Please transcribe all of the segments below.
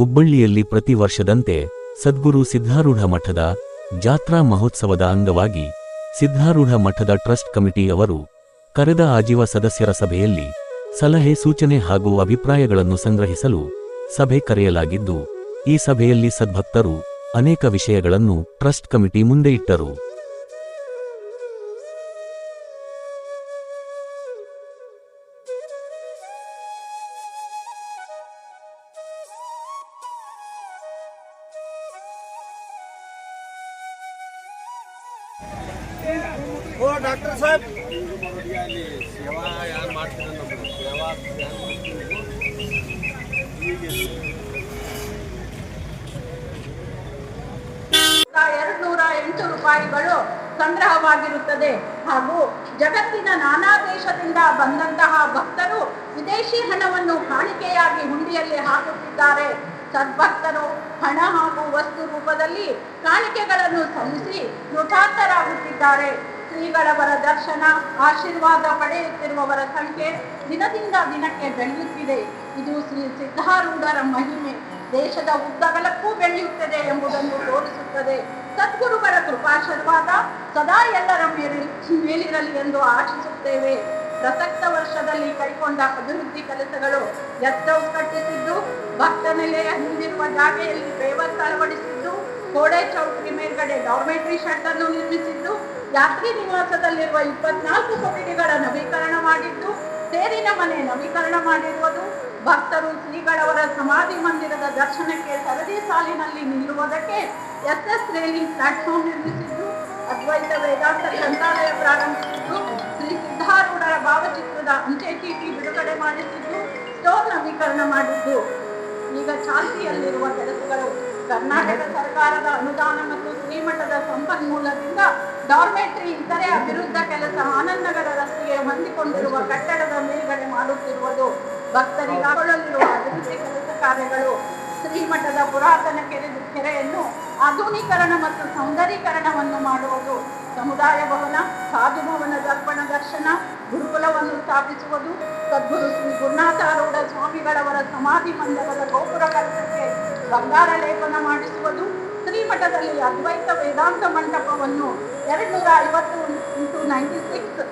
ಹುಬ್ಬಳ್ಳಿಯಲ್ಲಿ ಪ್ರತಿ ವರ್ಷದಂತೆ ಸದ್ಗುರು ಸಿದ್ಧಾರೂಢ ಮಠದ ಜಾತ್ರಾ ಮಹೋತ್ಸವದ ಅಂಗವಾಗಿ ಸಿದ್ಧಾರೂಢ ಮಠದ ಟ್ರಸ್ಟ್ ಕಮಿಟಿ ಅವರು ಕರೆದ ಆಜೀವ ಸದಸ್ಯರ ಸಭೆಯಲ್ಲಿ ಸಲಹೆ, ಸೂಚನೆ ಹಾಗೂ ಅಭಿಪ್ರಾಯಗಳನ್ನು ಸಂಗ್ರಹಿಸಲು ಸಭೆ ಕರೆಯಲಾಗಿದ್ದು, ಈ ಸಭೆಯಲ್ಲಿ ಸದ್ಭಕ್ತರು ಅನೇಕ ವಿಷಯಗಳನ್ನು ಟ್ರಸ್ಟ್ ಕಮಿಟಿ ಮುಂದೆ ಇಟ್ಟರು. ಬಂದಂತಹ ಭಕ್ತರು ವಿದೇಶಿ ಹಣವನ್ನು ಕಾಣಿಕೆಯಾಗಿ ಹುಂಡಿಯಲ್ಲಿ ಹಾಕುತ್ತಿದ್ದಾರೆ. ಸದ್ಭಕ್ತರು ಹಣ ಹಾಗೂ ವಸ್ತು ರೂಪದಲ್ಲಿ ಕಾಣಿಕೆಗಳನ್ನು ಸಲ್ಲಿಸಿ ಕೃತಾರ್ಥರಾಗುತ್ತಿದ್ದಾರೆ ಶ್ರೀಗಳವರ ದರ್ಶನ, ಆಶೀರ್ವಾದ ಪಡೆಯುತ್ತಿರುವವರ ಸಂಖ್ಯೆ ದಿನದಿಂದ ದಿನಕ್ಕೆ ಬೆಳೆಯುತ್ತಿದೆ. ಇದು ಶ್ರೀ ಸಿದ್ಧಾರೂಢರ ಮಹಿಮೆ. ದೇಶದ ಉದ್ದಗಲಕ್ಕೂ ಬೆಳೆಯುತ್ತದೆ ಎಂಬುದನ್ನು ತೋರಿಸುತ್ತದೆ. ಸದ್ಗುರುಗಳ ಕೃಪಾಶೀರ್ವಾದ ಸದಾ ಎಲ್ಲರ ಮೇಲೆ ಮೇಲಿರಲಿ ಎಂದು ಆಶಿಸುತ್ತೇವೆ. ಪ್ರಸಕ್ತ ವರ್ಷದಲ್ಲಿ ಕೈಗೊಂಡ ಅಭಿವೃದ್ಧಿ ಕೆಲಸಗಳು ಎತ್ತವು ಕಟ್ಟಿಸಿದ್ದು ಭಕ್ತ ನೆಲೆಯ ಹಿಂದಿರುವ ಜಾಗೆಯಲ್ಲಿ ಪೇವರ್ ಅಳವಡಿಸಿದ್ದು, ಕೋಡೆ ಚೌಟ್ರಿ ಮೇಲ್ಗಡೆ ಡಾರ್ಮೆಟ್ರಿ ಶೆಡ್ ಅನ್ನು ನಿರ್ಮಿಸಿದ್ದು, ಯಾತ್ರಿ ನಿವಾಸದಲ್ಲಿರುವ ಇಪ್ಪತ್ನಾಲ್ಕು ಕೊಠಡಿಗಳ ನವೀಕರಣ ಮಾಡಿದ್ದು, ತೇರಿನ ಮನೆ ನವೀಕರಣ ಮಾಡಿರುವುದು, ಭಕ್ತರು ಶ್ರೀಗಳವರ ಸಮಾಧಿ ಮಂದಿರದ ದರ್ಶನಕ್ಕೆ ಸರದಿ ಸಾಲಿನಲ್ಲಿ ನಿಲ್ಲುವುದಕ್ಕೆ ಎಸ್ ಎಸ್ ರೇಲಿಂಗ್ ಪ್ಲಾಟ್ಫಾರ್ಮ್ ನಿರ್ಮಿಸಿದ್ದು, ಅದ್ವೈತ ವೇದಾಂತ ಗ್ರಂಥಾಲಯ ಪ್ರಾರಂಭಿಸಿದ್ದು ಸಿದ್ಧಾರೂಢರ ಭಾವಚಿತ್ರದ ಅಂಚೆ ಚೀಟಿ ಬಿಡುಗಡೆ ಮಾಡಿಸಿದ್ದು ನವೀಕರಣ ಮಾಡಿದ್ದು. ಈಗ ಚಾಲ್ತಿಯಲ್ಲಿರುವ ಕೆಲಸಗಳು ಕರ್ನಾಟಕ ಸರ್ಕಾರದ ಅನುದಾನ ಮತ್ತು ಶ್ರೀಮಠದ ಸಂಪನ್ಮೂಲದಿಂದ ಡಾರ್ಮೆಟ್ರಿ ಇತರೆ ಅಭಿವೃದ್ಧ ಕೆಲಸ ಆನಂದನಗರ ರಸ್ತೆಗೆ ಹೊಂದಿಕೊಂಡಿರುವ ಕಟ್ಟಡದ ಮೇಲ್ಗಡೆ ಮಾಡುತ್ತಿರುವುದು. ಭಕ್ತರಿಗಾಗೊಳ್ಳಲಿರುವ ಅಭಿವೃದ್ಧಿ ಕೆಲಸ ಕಾರ್ಯಗಳು ಶ್ರೀಮಠದ ಪುರಾತನ ಕೆರೆ ಕೆರೆಯನ್ನು ಆಧುನೀಕರಣ ಮತ್ತು ಸೌಂದರೀಕರಣವನ್ನು ಮಾಡುವುದು. ಸಮುದಾಯ ಭವನ, ಸಾಧು ಭವನ ದರ್ಪಣ ದರ್ಶನ, ಗುರುಕುಲವನ್ನು ಸ್ಥಾಪಿಸುವುದು, ಸದ್ಗುರು ಶ್ರೀ ಗುರುನಾಥಾರೂಢ ಸ್ವಾಮಿಗಳವರ ಸಮಾಧಿ ಮಂದಿರದ ಗೋಪುರ ಕಟ್ಟಕ್ಕೆ ಬಂಗಾರ ಲೇಪನ ಮಾಡಿಸುವುದು, ಶ್ರೀಮಠದಲ್ಲಿ ಅದ್ವೈತ ವೇದಾಂತ ಮಂಟಪವನ್ನು ಎರಡು ನೂರ ಐವತ್ತು ಇಂಟು ನೈಂಟಿ ಸಿಕ್ಸ್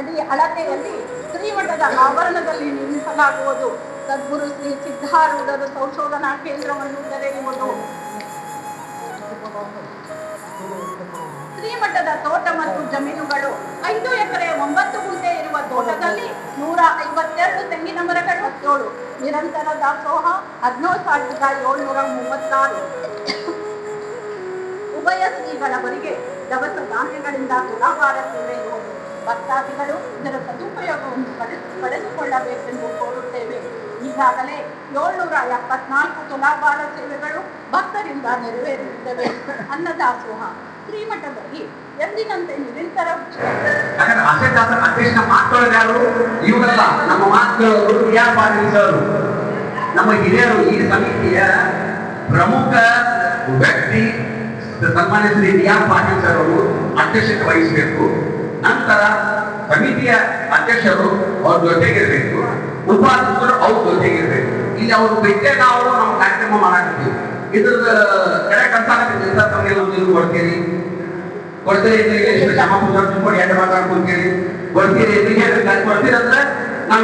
ಅಡಿ ಅಳತೆಯಲ್ಲಿ ಶ್ರೀಮಠದ ಆವರಣದಲ್ಲಿ ನಿರ್ಮಿಸಲಾಗುವುದು. ಸದ್ಗುರು ಶ್ರೀ ಸಿದ್ಧಾರೂಢರ ಸಂಶೋಧನಾ ಕೇಂದ್ರವನ್ನು ತೆರೆಯುವುದು. ಶ್ರೀಮಠದ ತೋಟ ಮತ್ತು ಜಮೀನುಗಳು. ಐದು ಎಕರೆ ಒಂಬತ್ತು ಗುಂಟೆ ಇರುವ ತೋಟದಲ್ಲಿ ನೂರ ಐವತ್ತೆರಡು ತೆಂಗಿನ ಮರಗಳು. ಏಳು. ನಿರಂತರ ದಾಸೋಹ, ಹದಿನೇಳು ಸಾವಿರದ ಏಳ್ನೂರ ಮೂವತ್ತಾರು ಉಭಯ ಶ್ರೀಗಳವರಿಗೆ ದವಸ ಧಾನ್ಯಗಳಿಂದ ತುಲಾಭಾರ ಸೇವೆಯು ಭಕ್ತಾದಿಗಳು ಇದರ ಸದುಪಯೋಗವನ್ನು ಪಡೆದು ಪಡೆದುಕೊಳ್ಳಬೇಕೆಂದು ಕೋರುತ್ತೇವೆ. ಈಗಾಗಲೇ ಏಳ್ನೂರ ಎಪ್ಪತ್ನಾಲ್ಕು ತುಲಾಭಾರ ಸೇವೆಗಳು ಭಕ್ತರಿಂದ ನೆರವೇರಿಸಿದ್ದವೆ ಅನ್ನದಾಸೋಹ ಶ್ರೀಮಠದಲ್ಲಿ ಎಂದಿನಂತೆ ನಿರಂತರ ಅಧ್ಯಕ್ಷ ಮಾತುಗಳು ಯಾರು? ಇವರಲ್ಲ. ನಮ್ಮ ಮಾತುಗಳು ಯಾ ಪಾಟೀಲ್ ಸರ್ ನಮ್ಮ ಹಿರಿಯರು ಈ ಸಮಿತಿಯ ಪ್ರಮುಖ ವ್ಯಕ್ತಿ ಸನ್ಮಾನ್ಯ ಶ್ರೀ ಪಾಟೀಲ್ ಸರ್ ಅವರು ಅಧ್ಯಕ್ಷತೆ ವಹಿಸಬೇಕು. ನಂತರ ಸಮಿತಿಯ ಅಧ್ಯಕ್ಷರು ಅವ್ರ ಜೊತೆಗಿರ್ಬೇಕು. ಉಪಾಧ್ಯಕ್ಷರು ಅವ್ರ ಜೊತೆಗಿರ್ಬೇಕು ಇಲ್ಲಿ ಅವ್ರ ಬಿಟ್ಟೆ ನಾವು ನಮ್ಮ ಕಾರ್ಯಕ್ರಮ ಮಾಡಾಕತ್ತೀವಿ. ಇದ್ರದ ಕೆಳ ಕಂಸಾಲ ತಮಗೆಲ್ಲ ಒಂದು ಕೊಡ್ತೀರಿ? ಕೊಡ್ತೀರಿ ಇದ್ರಿಗೆ ಎಷ್ಟು ಶ್ರಮ ಪೂಜಾ ಕೊಡಿ ಎರಡು ಮಾತಾಡ್ಕೊಂತೀರಿ ಕೊಡ್ತೀರಿ ಇದ್ರಿಗೆ ಕೊಡ್ತೀರಿ ಅಂದ್ರೆ ನಾವು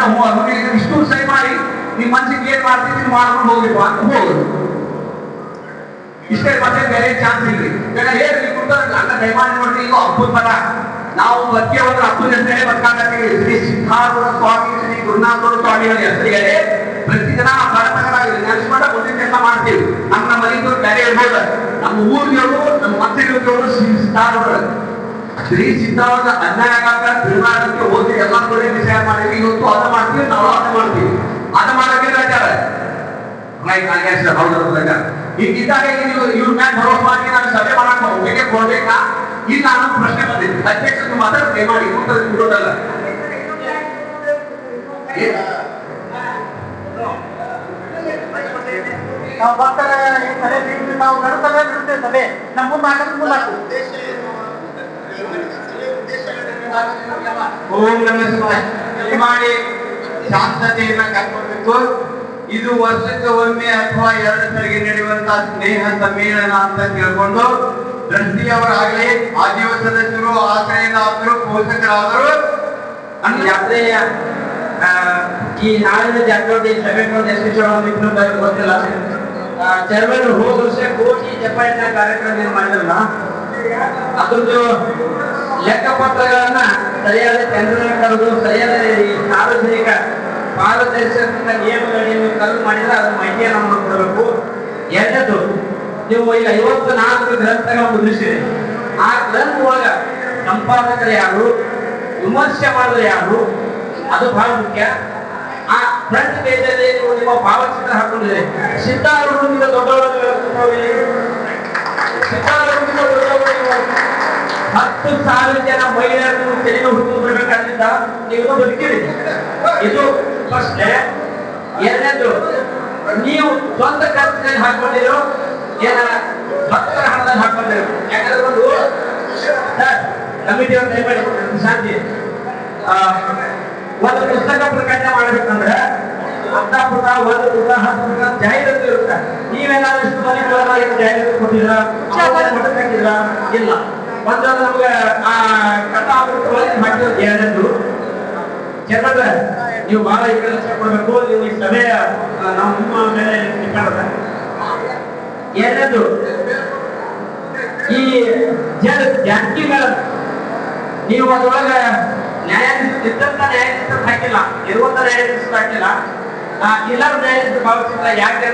ನಾವು ಹೋಗಿ ಇಷ್ಟು ಸರಿ ಮಾಡಿ. ನಿಮ್ಮ ಮನ್ಸಿಗೆ ಏನ್ ಮಾಡ್ತೀವಿ ಮಾಡ್ಕೊಂಡು ಹೋಗ್ಬೇಕು ಅಂತ ಹೋಗುದು. ಇಷ್ಟೇ ಮತ್ತೆ ಬೇರೆ ಚಾನ್ಸ್ ಇಲ್ರಿ ಯಾಕಂದ್ರೆ ಹೇಳಿ ಕುಂತ ಅನ್ನ ದಯಮಾಡಿ ನೋಡ್ರಿ ತರ ನಾವು ಹೋದ್ರೆ ಅಪ್ಪನ ಹೆಸರೇ ಬರ್ಕಾಕತ್ತೀವಿ ಶ್ರೀ ಸಿದ್ಧಾರೂಢ ಸ್ವಾಮಿ ಶ್ರೀ ಗುರುನಾಥರು ಸ್ವಾಮಿಗಳ ಹೆಸರಿಗೆ ಪ್ರತಿ ಜನ ಕರ್ತಕರಾಗಿ ನೆನೆಸ್ಕೊಂಡ ಕೆಲಸ ಮಾಡ್ತೀವಿ. ನಮ್ಮ ನಮ್ಮ ಮನೆಯವರು ಬೇರೆ ಇರ್ಬೋದು? ನಮ್ಮ ಊರಿನವರು, ನಮ್ಮ ಮಕ್ಕಳಿರೋರು ಶ್ರೀ ಸಿದ್ಧಾರೂಢ ಶ್ರೀ ಸಿದ್ಧಾರೂಢ ಅನ್ಯಾಯ ಆಗಾಕ ತಿರುಗಾಡಕ್ಕೆ ಹೋಗಿ ಎಲ್ಲ ಕಡೆ ವಿಷಯ ಮಾಡಿದ್ವಿ ಇವತ್ತು ಅದ ಮಾಡ್ತೀವಿ, ನಾವು ಅದ ಮಾಡ್ತೀವಿ. ಅದ ಮಾಡಕ್ಕೆ ರಜಾರ ಲೈಕ್ ನಾಗೇಶ್ ಈಗ ಹೀಗಿದ್ದಾಗ ನೀವು ಇವ್ರ ಮ್ಯಾಲ ಭರೋಸೆ ಮಾಡಿ, ನಾನು ಸಭೆ ಮಾಡಕ್ಕೆ ಒಪ್ಪಿಗೆ ಕೊಡ್ಬೇಕಾ ಇಲ್ಲ ನಾನು ಪ್ರಶ್ನೆ ಬಂದಿದೆ ಅಧ್ಯಕ್ಷರು ಮಾತ್ರ ದಯಮಾಡಿ ಉತ್ತರ ಕೊಡೋದಲ್ಲ ನಾವು ಭಕ್ತರ ಈ ಸಭೆ ಬಿಟ್ಟು ನಾವು ನಡುತ್ತಲೇ ಬಿಡುತ್ತೇವೆ ಸಭೆ. ನಮ್ಮ ಮುಂದೆ ಹಾಕೋದು ಮುಂದೆ ಹಾಕು. ಓಂ ನಮ ಶಿವಾಯ. ದಯಮಾಡಿ ಶಾಂತತೆಯನ್ನ ಕಾಪಾಡಬೇಕು ಇದು ವರ್ಷಕ್ಕೆ ಒಮ್ಮೆ ಅಥವಾ ಎರಡು ಸರಿಗೆ ನಡೆಯುವಂತಹ ಸ್ನೇಹ ಸಮ್ಮೇಳನ ಅಂತ ತಿಳ್ಕೊಂಡು ಟ್ರಸ್ಟಿಯವರಾಗಲಿ ಆಜೀವ ಸದಸ್ಯರು ಆಶ್ರಯದಾತರು ಪೋಷಕರಾದರು. ಜಾತ್ರೆಯ ಈ ನಾಳಿನ ಜಾತ್ರೆ ಸಭೆಗಳನ್ನು ಜನ ಇನ್ನು ಗೊತ್ತಿಲ್ಲ. ಚರ್ಮನ್ ಹೋದ ವರ್ಷ ಕೋಟಿ ಜಪಾನಿನ ಕಾರ್ಯಕ್ರಮ ಏನ್ ಮಾಡಿದ್ರಲ್ಲ ಅದ್ರದ್ದು ಲೆಕ್ಕಪತ್ರಗಳನ್ನ ಸರಿಯಾದ ಟೆಂಡರ್ ಕರೆದು ಸರಿಯಾದ ಸಾರ್ವಜನಿಕ ಪಾರದರ್ಶಕ ನಿಯಮಗಳನ್ನು ಕರೆದು ಮಾಡಿದ್ರೆ ಅದ್ರ ಮಾಹಿತಿಯನ್ನು ನಮಗೆ ಕೊಡಬೇಕು. ಎರಡನೇದು ನೀವು ಈಗ ಐವತ್ತು ನಾಲ್ಕು ಗ್ರಂಥಗಳ ಮುದ್ರಿಸಿರಿ ಆ ಗ್ರಂಥ ಒಳಗ ಸಂಪಾದಕರು ಯಾರು ವಿಮರ್ಶೆ ಮಾಡಿದ್ರೆ ಯಾರು, ಅದು ಬಹಳ ಮುಖ್ಯ. ಆ ಫ್ರಂಟ್ ಪೇಜಲ್ಲಿ ನೀವು ನಿಮ್ಮ ಭಾವಚಿತ್ರ ಹಾಕೊಂಡಿದ್ರೆ ಸಿದ್ಧಾರೂಢದಿಂದ ದೊಡ್ಡವರು ಸಿದ್ಧಾರೂಢದಿಂದ ದೊಡ್ಡವರು ಹತ್ತು ಸಾವಿರ ಜನ ಮಹಿಳೆಯರನ್ನು ತೆರಿಗೆ ಹುಡುಕು ನೀವು ಬದುಕಿರಿ ಇದು ಫಸ್ಟ್ ಎರಡನೇದು, ನೀವು ಸ್ವಂತ ಖರ್ಚಿನಲ್ಲಿ ಹಾಕೊಂಡಿರೋ ಏನ ಭಕ್ತರ ಹಣದಲ್ಲಿ ಹಾಕೊಂಡಿರೋ ಯಾಕಂದ್ರೆ ಒಂದು ಕಮಿಟಿ ಅವ್ರು ದಯಮಾಡಿ ಶಾಂತಿ ಆ, ಒಂದು ಪುಸ್ತಕ ಪ್ರಕಟಣೆ ಮಾಡ್ಬೇಕಂದ್ರೆ ಪುಟ ಒಂದು ಪುಟ ಜಾಹೀರಾತು ಇರುತ್ತೆ. ನೀವೇನಾದ್ರೂ ಇಷ್ಟು ಮೂಲಕ ಜಾಹೀರಾತು ಕೊಟ್ಟಿದ್ರ ಹಾಕಿದ್ರ ಇಲ್ಲ. ಒಂದು ನಮ್ಗೆ ಆ ಕಥಾ ಮಾಡಿರೋದು ಎರಡನೇದು. ಚರ್ಮದ ನೀವು ಬಹಳ ಈ ಕೆಲಸ ಲಕ್ಷ ಕೊಡಬೇಕು. ನೀವು ಈ ಸಭೆಯ ನಾವು ನಿಮ್ಮ ಮೇಲೆ ಡಿಪೆಂಡ್ ಎರಡನೇದು ಈ ಜಲ್ ಮೇಲೆ ನೀವು ಅದ್ರೊಳಗ ನ್ಯಾಯಾಧೀಶ ಇದ್ದಂತ ನ್ಯಾಯಾಧೀಶ ಹಾಕಿಲ್ಲ ಇರುವಂತ ನ್ಯಾಯಾಧೀಶ ಹಾಕಿಲ್ಲ. ಆ, ಇಲ್ಲದ ನ್ಯಾಯಾಧೀಶ ಭಾವಿಸಿಲ್ಲ ಯಾಕೆ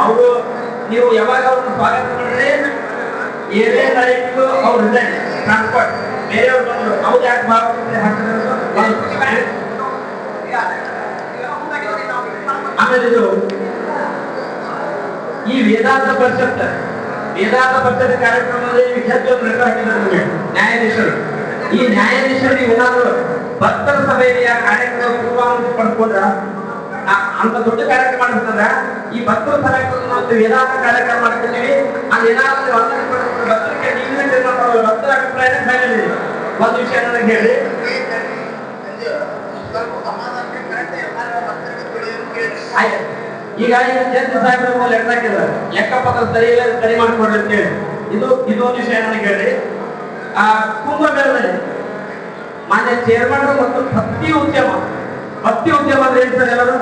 ಅವರು ನೀವು ಯಾವಾಗ ಅವ್ರನ್ನ ಸ್ವಾಗತ ಮಾಡಿದ್ರೆ ಏನೇ ನಡೆಯಿತು ಅವ್ರು ರಿಸೈನ್ ಟ್ರಾನ್ಸ್ಪೋರ್ಟ್. ಬೇರೆಯವ್ರು ಬಂದ್ರು ಅವ್ರು ಯಾಕೆ ಭಾವಿಸಿದ್ರೆ ಹಾಕಿದ್ರು ಆಮೇಲೆ ಇದು ಈ ವೇದಾಂತ ಪರಿಷತ್ ವೇದಾಂತ ಪರಿಷತ್ ಕಾರ್ಯಕ್ರಮದಲ್ಲಿ ವಿದ್ಯಾರ್ಥಿಗಳು ಲೆಕ್ಕ ಹಾಕಿದ್ದಾರೆ ನ್ಯಾಯಾಧೀಶರು. ಈ ನ್ಯಾಯಾಧೀಶರು ಏನಾದ್ರು ಭಕ್ತರ ಆ ಕಾರ್ಯಕ್ರಮ ಪೂರ್ವಾನುಮತಿ ಪಡ್ಕೊಂಡ ಅಂತ ದೊಡ್ಡ ಕಾರ್ಯಕ್ರಮ ಮಾಡಿರ್ತಂದ್ರ ಈ ಭಕ್ತರ ಸಭೆ ನಾವು ವೇದಾಂತ ಕಾರ್ಯಕ್ರಮ ಮಾಡ್ತಿದ್ದೀವಿ ಅಲ್ಲಿ ಏನಾದ್ರು ಭಕ್ತರಿಗೆ ನೀವು ತೀರ್ಮಾನ ಮಾಡೋದು ಭಕ್ತರ ಅಭಿಪ್ರಾಯ ಫೈನಲ್ ಒಂದು ವಿಷಯ ನನಗೆ ಹೇಳಿ. ಆಯ್ತು. ಈಗ ಜಯಂತ ಸಾಹೇಬ್ರ ಲೆಕ್ಕ ಹಾಕಿದ್ದಾರೆ. ಲೆಕ್ಕಪತ್ರ ಸರಿ ಇಲ್ಲ, ಸರಿ ಮಾಡಿಕೊಡ್ರಿ ಅಂತ ಹೇಳಿ. ಇದು ಇದು ಒಂದು ವಿಷಯ ನನಗೆ ಹೇಳಿ ಆ, ಕುಂಭಮೇಳದಲ್ಲಿ ಮಾನ್ಯ ಚೇರ್ಮನ್ ಮತ್ತು ಭಕ್ತಿ ಉದ್ಯಮ ಭಕ್ತಿ ಉದ್ಯಮ ಅಂದ್ರೆ ಏನು ಸರ್ ಎಲ್ಲರೂ?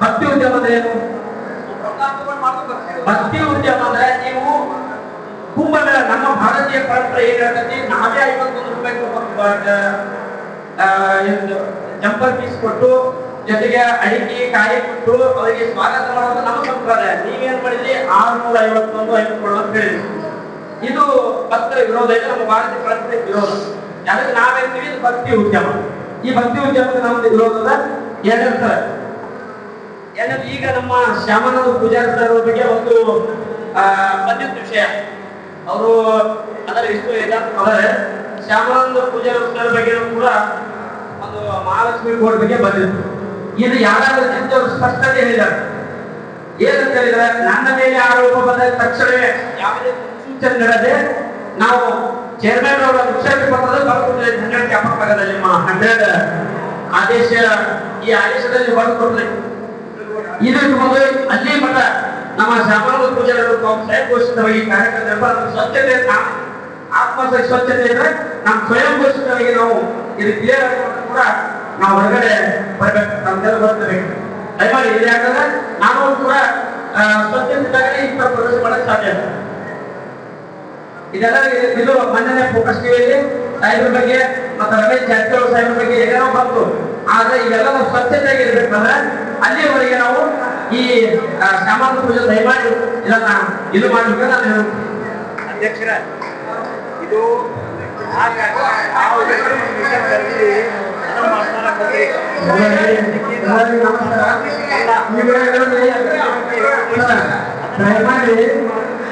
ಭಕ್ತಿ ಉದ್ಯಮ ಅಂದ್ರೆ ಏನು? ಭಕ್ತಿ ಉದ್ಯಮ ಅಂದ್ರೆ ನೀವು ಕುಂಭಮೇಳ, ನಮ್ಮ ಭಾರತೀಯ ಪರಂಪರೆ ಏನ್ ಹೇಳ್ತೈತಿ? ನಾವೇ ಐವತ್ತೊಂದು ರೂಪಾಯಿ ಜಂಪರ್ ಪೀಸ್ ಕೊಟ್ಟು ಜೊತೆಗೆ ಅಡಿಕೆ, ಕಾಯಿ ಕೊಟ್ಟು ಅವರಿಗೆ ಸ್ವಾಗತ ಮಾಡುವಂತ ನಮ್ಮ ಸಂಪ್ರದಾಯ. ನೀವೇನ್ ಮಾಡಿದ್ರಿ? ಆರ್ನೂರ ಐವತ್ತೊಂದು ಐವತ್ತೇಳು ಅಂತ ಹೇಳಿದ್ರಿ. ಇದು ಭಕ್ತರ ವಿರೋಧ, ಇದೆ ನಮ್ಮ ಭಾರತೀಯ ಪ್ರಸ್ತಿ ವಿರೋಧ. ಯಾಕಂದ್ರೆ ನಾವೇನ್ತೀವಿ ಇದು ಭಕ್ತಿ ಉದ್ಯಮ. ಈ ಭಕ್ತಿ ಉದ್ಯಮಕ್ಕೆ ನಮ್ದು ವಿರೋಧದ ಎರಡನೇ ಏನಂದ್ರೆ ಈಗ ನಮ್ಮ ಶ್ಯಾಮನಾಥ ಪೂಜಾರಿ ಸರ್ ಬಗ್ಗೆ ಒಂದು ಬಂದಿದ್ದ ವಿಷಯ. ಅವರು ಅದರ ಇಷ್ಟು ವೇದಾಂತ ಅವರೇ ಶ್ಯಾಮಾನಂದ ಪೂಜಾರಿ ಸರ್ ಬಗ್ಗೆ ಕೂಡ ಒಂದು ಮಹಾಲಕ್ಷ್ಮಿ ಕೋರ್ಟ್ ಬಗ್ಗೆ ಬಂದಿತ್ತು ಇದು ಯಾರಾದ್ರೂ ಜನರು ಸ್ಪಷ್ಟತೆ ಹೇಳಿದ್ದಾರೆ. ಏನಂತ ಹೇಳಿದ್ರೆ ನನ್ನ ಮೇಲೆ ಆರೋಪ ಬಂದ ತಕ್ಷಣವೇ ಯಾವುದೇ ಸೂಚನೆ ನೀಡದೆ ನಾವು ಚೇರ್ಮನ್ ಅವರ ಮುಖ್ಯಮಂತ್ರಿ ಪತ್ರದ ಬರೆದುಕೊಡ್ಲಿ ಹನ್ನೆರಡು ಜ್ಞಾಪಕದಲ್ಲಿ ನಿಮ್ಮ ಹಂಡ್ರೆಡ್ ಆದೇಶ, ಈ ಆದೇಶದಲ್ಲಿ ಬರ್ಕೊಡ್ಲಿ ಇದು ಮೊದಲು ಅಲ್ಲಿ ಮಠ ನಮ್ಮ ಶ್ಯಾಮಲ ಪೂಜಾರರು ಸ್ವಯಂಘೋಷಿತವಾಗಿ ಕಾರ್ಯಕ್ರಮ ಸ್ವಚ್ಛತೆ ನಾ- ಆತ್ಮ ಸ್ವಚ್ಛತೆ ಇದ್ರೆ ನಮ್ಮ ಸ್ವಯಂ ಘೋಷಿತವಾಗಿ ನಾವು ಇದು ಕ್ಲಿಯರ್ ಕೂಡ ನಾವು ಹೊರಗಡೆ ಬರ್ಬೇಕು ನಮ್ಗೆಲ್ಲ ಬರ್ತಬೇಕು ದಯಮಾಡಿ ಇದು ಯಾಕಂದ್ರೆ ನಾನು ಕೂಡ ಆ, ಸ್ವಚ್ಛತೆ ಇದ್ದಾಗಲೇ ಇಂಥ ಪ್ರವೇಶ ಮಾಡಕ್ ಸಾಧ್ಯ ಇದೆಲ್ಲ ಇದು ಮೊನ್ನೆ ಫೋಕಸ್ ಟಿವಿಯಲ್ಲಿ ಸಾಹೇಬ್ರ ಬಗ್ಗೆ ಮತ್ತೆ ರಮೇಶ್ ಜಾರಕಿಹೊಳಿ ಸಾಹೇಬ್ರ ಬಗ್ಗೆ ಏನೇನೋ ಬಂತು. ಆದ್ರೆ ಇವೆಲ್ಲ ನಾವು ಸ್ವಚ್ಛತೆಯಾಗಿ ಇರ್ಬೇಕಂದ್ರೆ ಅಲ್ಲಿವರೆಗೆ ನಾವು ಈ ಸಾಮಾನ್ಯ ಪೂಜೆ ದಯಮಾಡಿ ಇದನ್ನ ಇದು ಮಾಡ್ಬೇಕು ನಾನು ಹೇಳ್ತೀನಿ. ಅಧ್ಯಕ್ಷರ ಇದು ಆ ವಿಷಯದಲ್ಲಿ ದಯಮಾಡಿ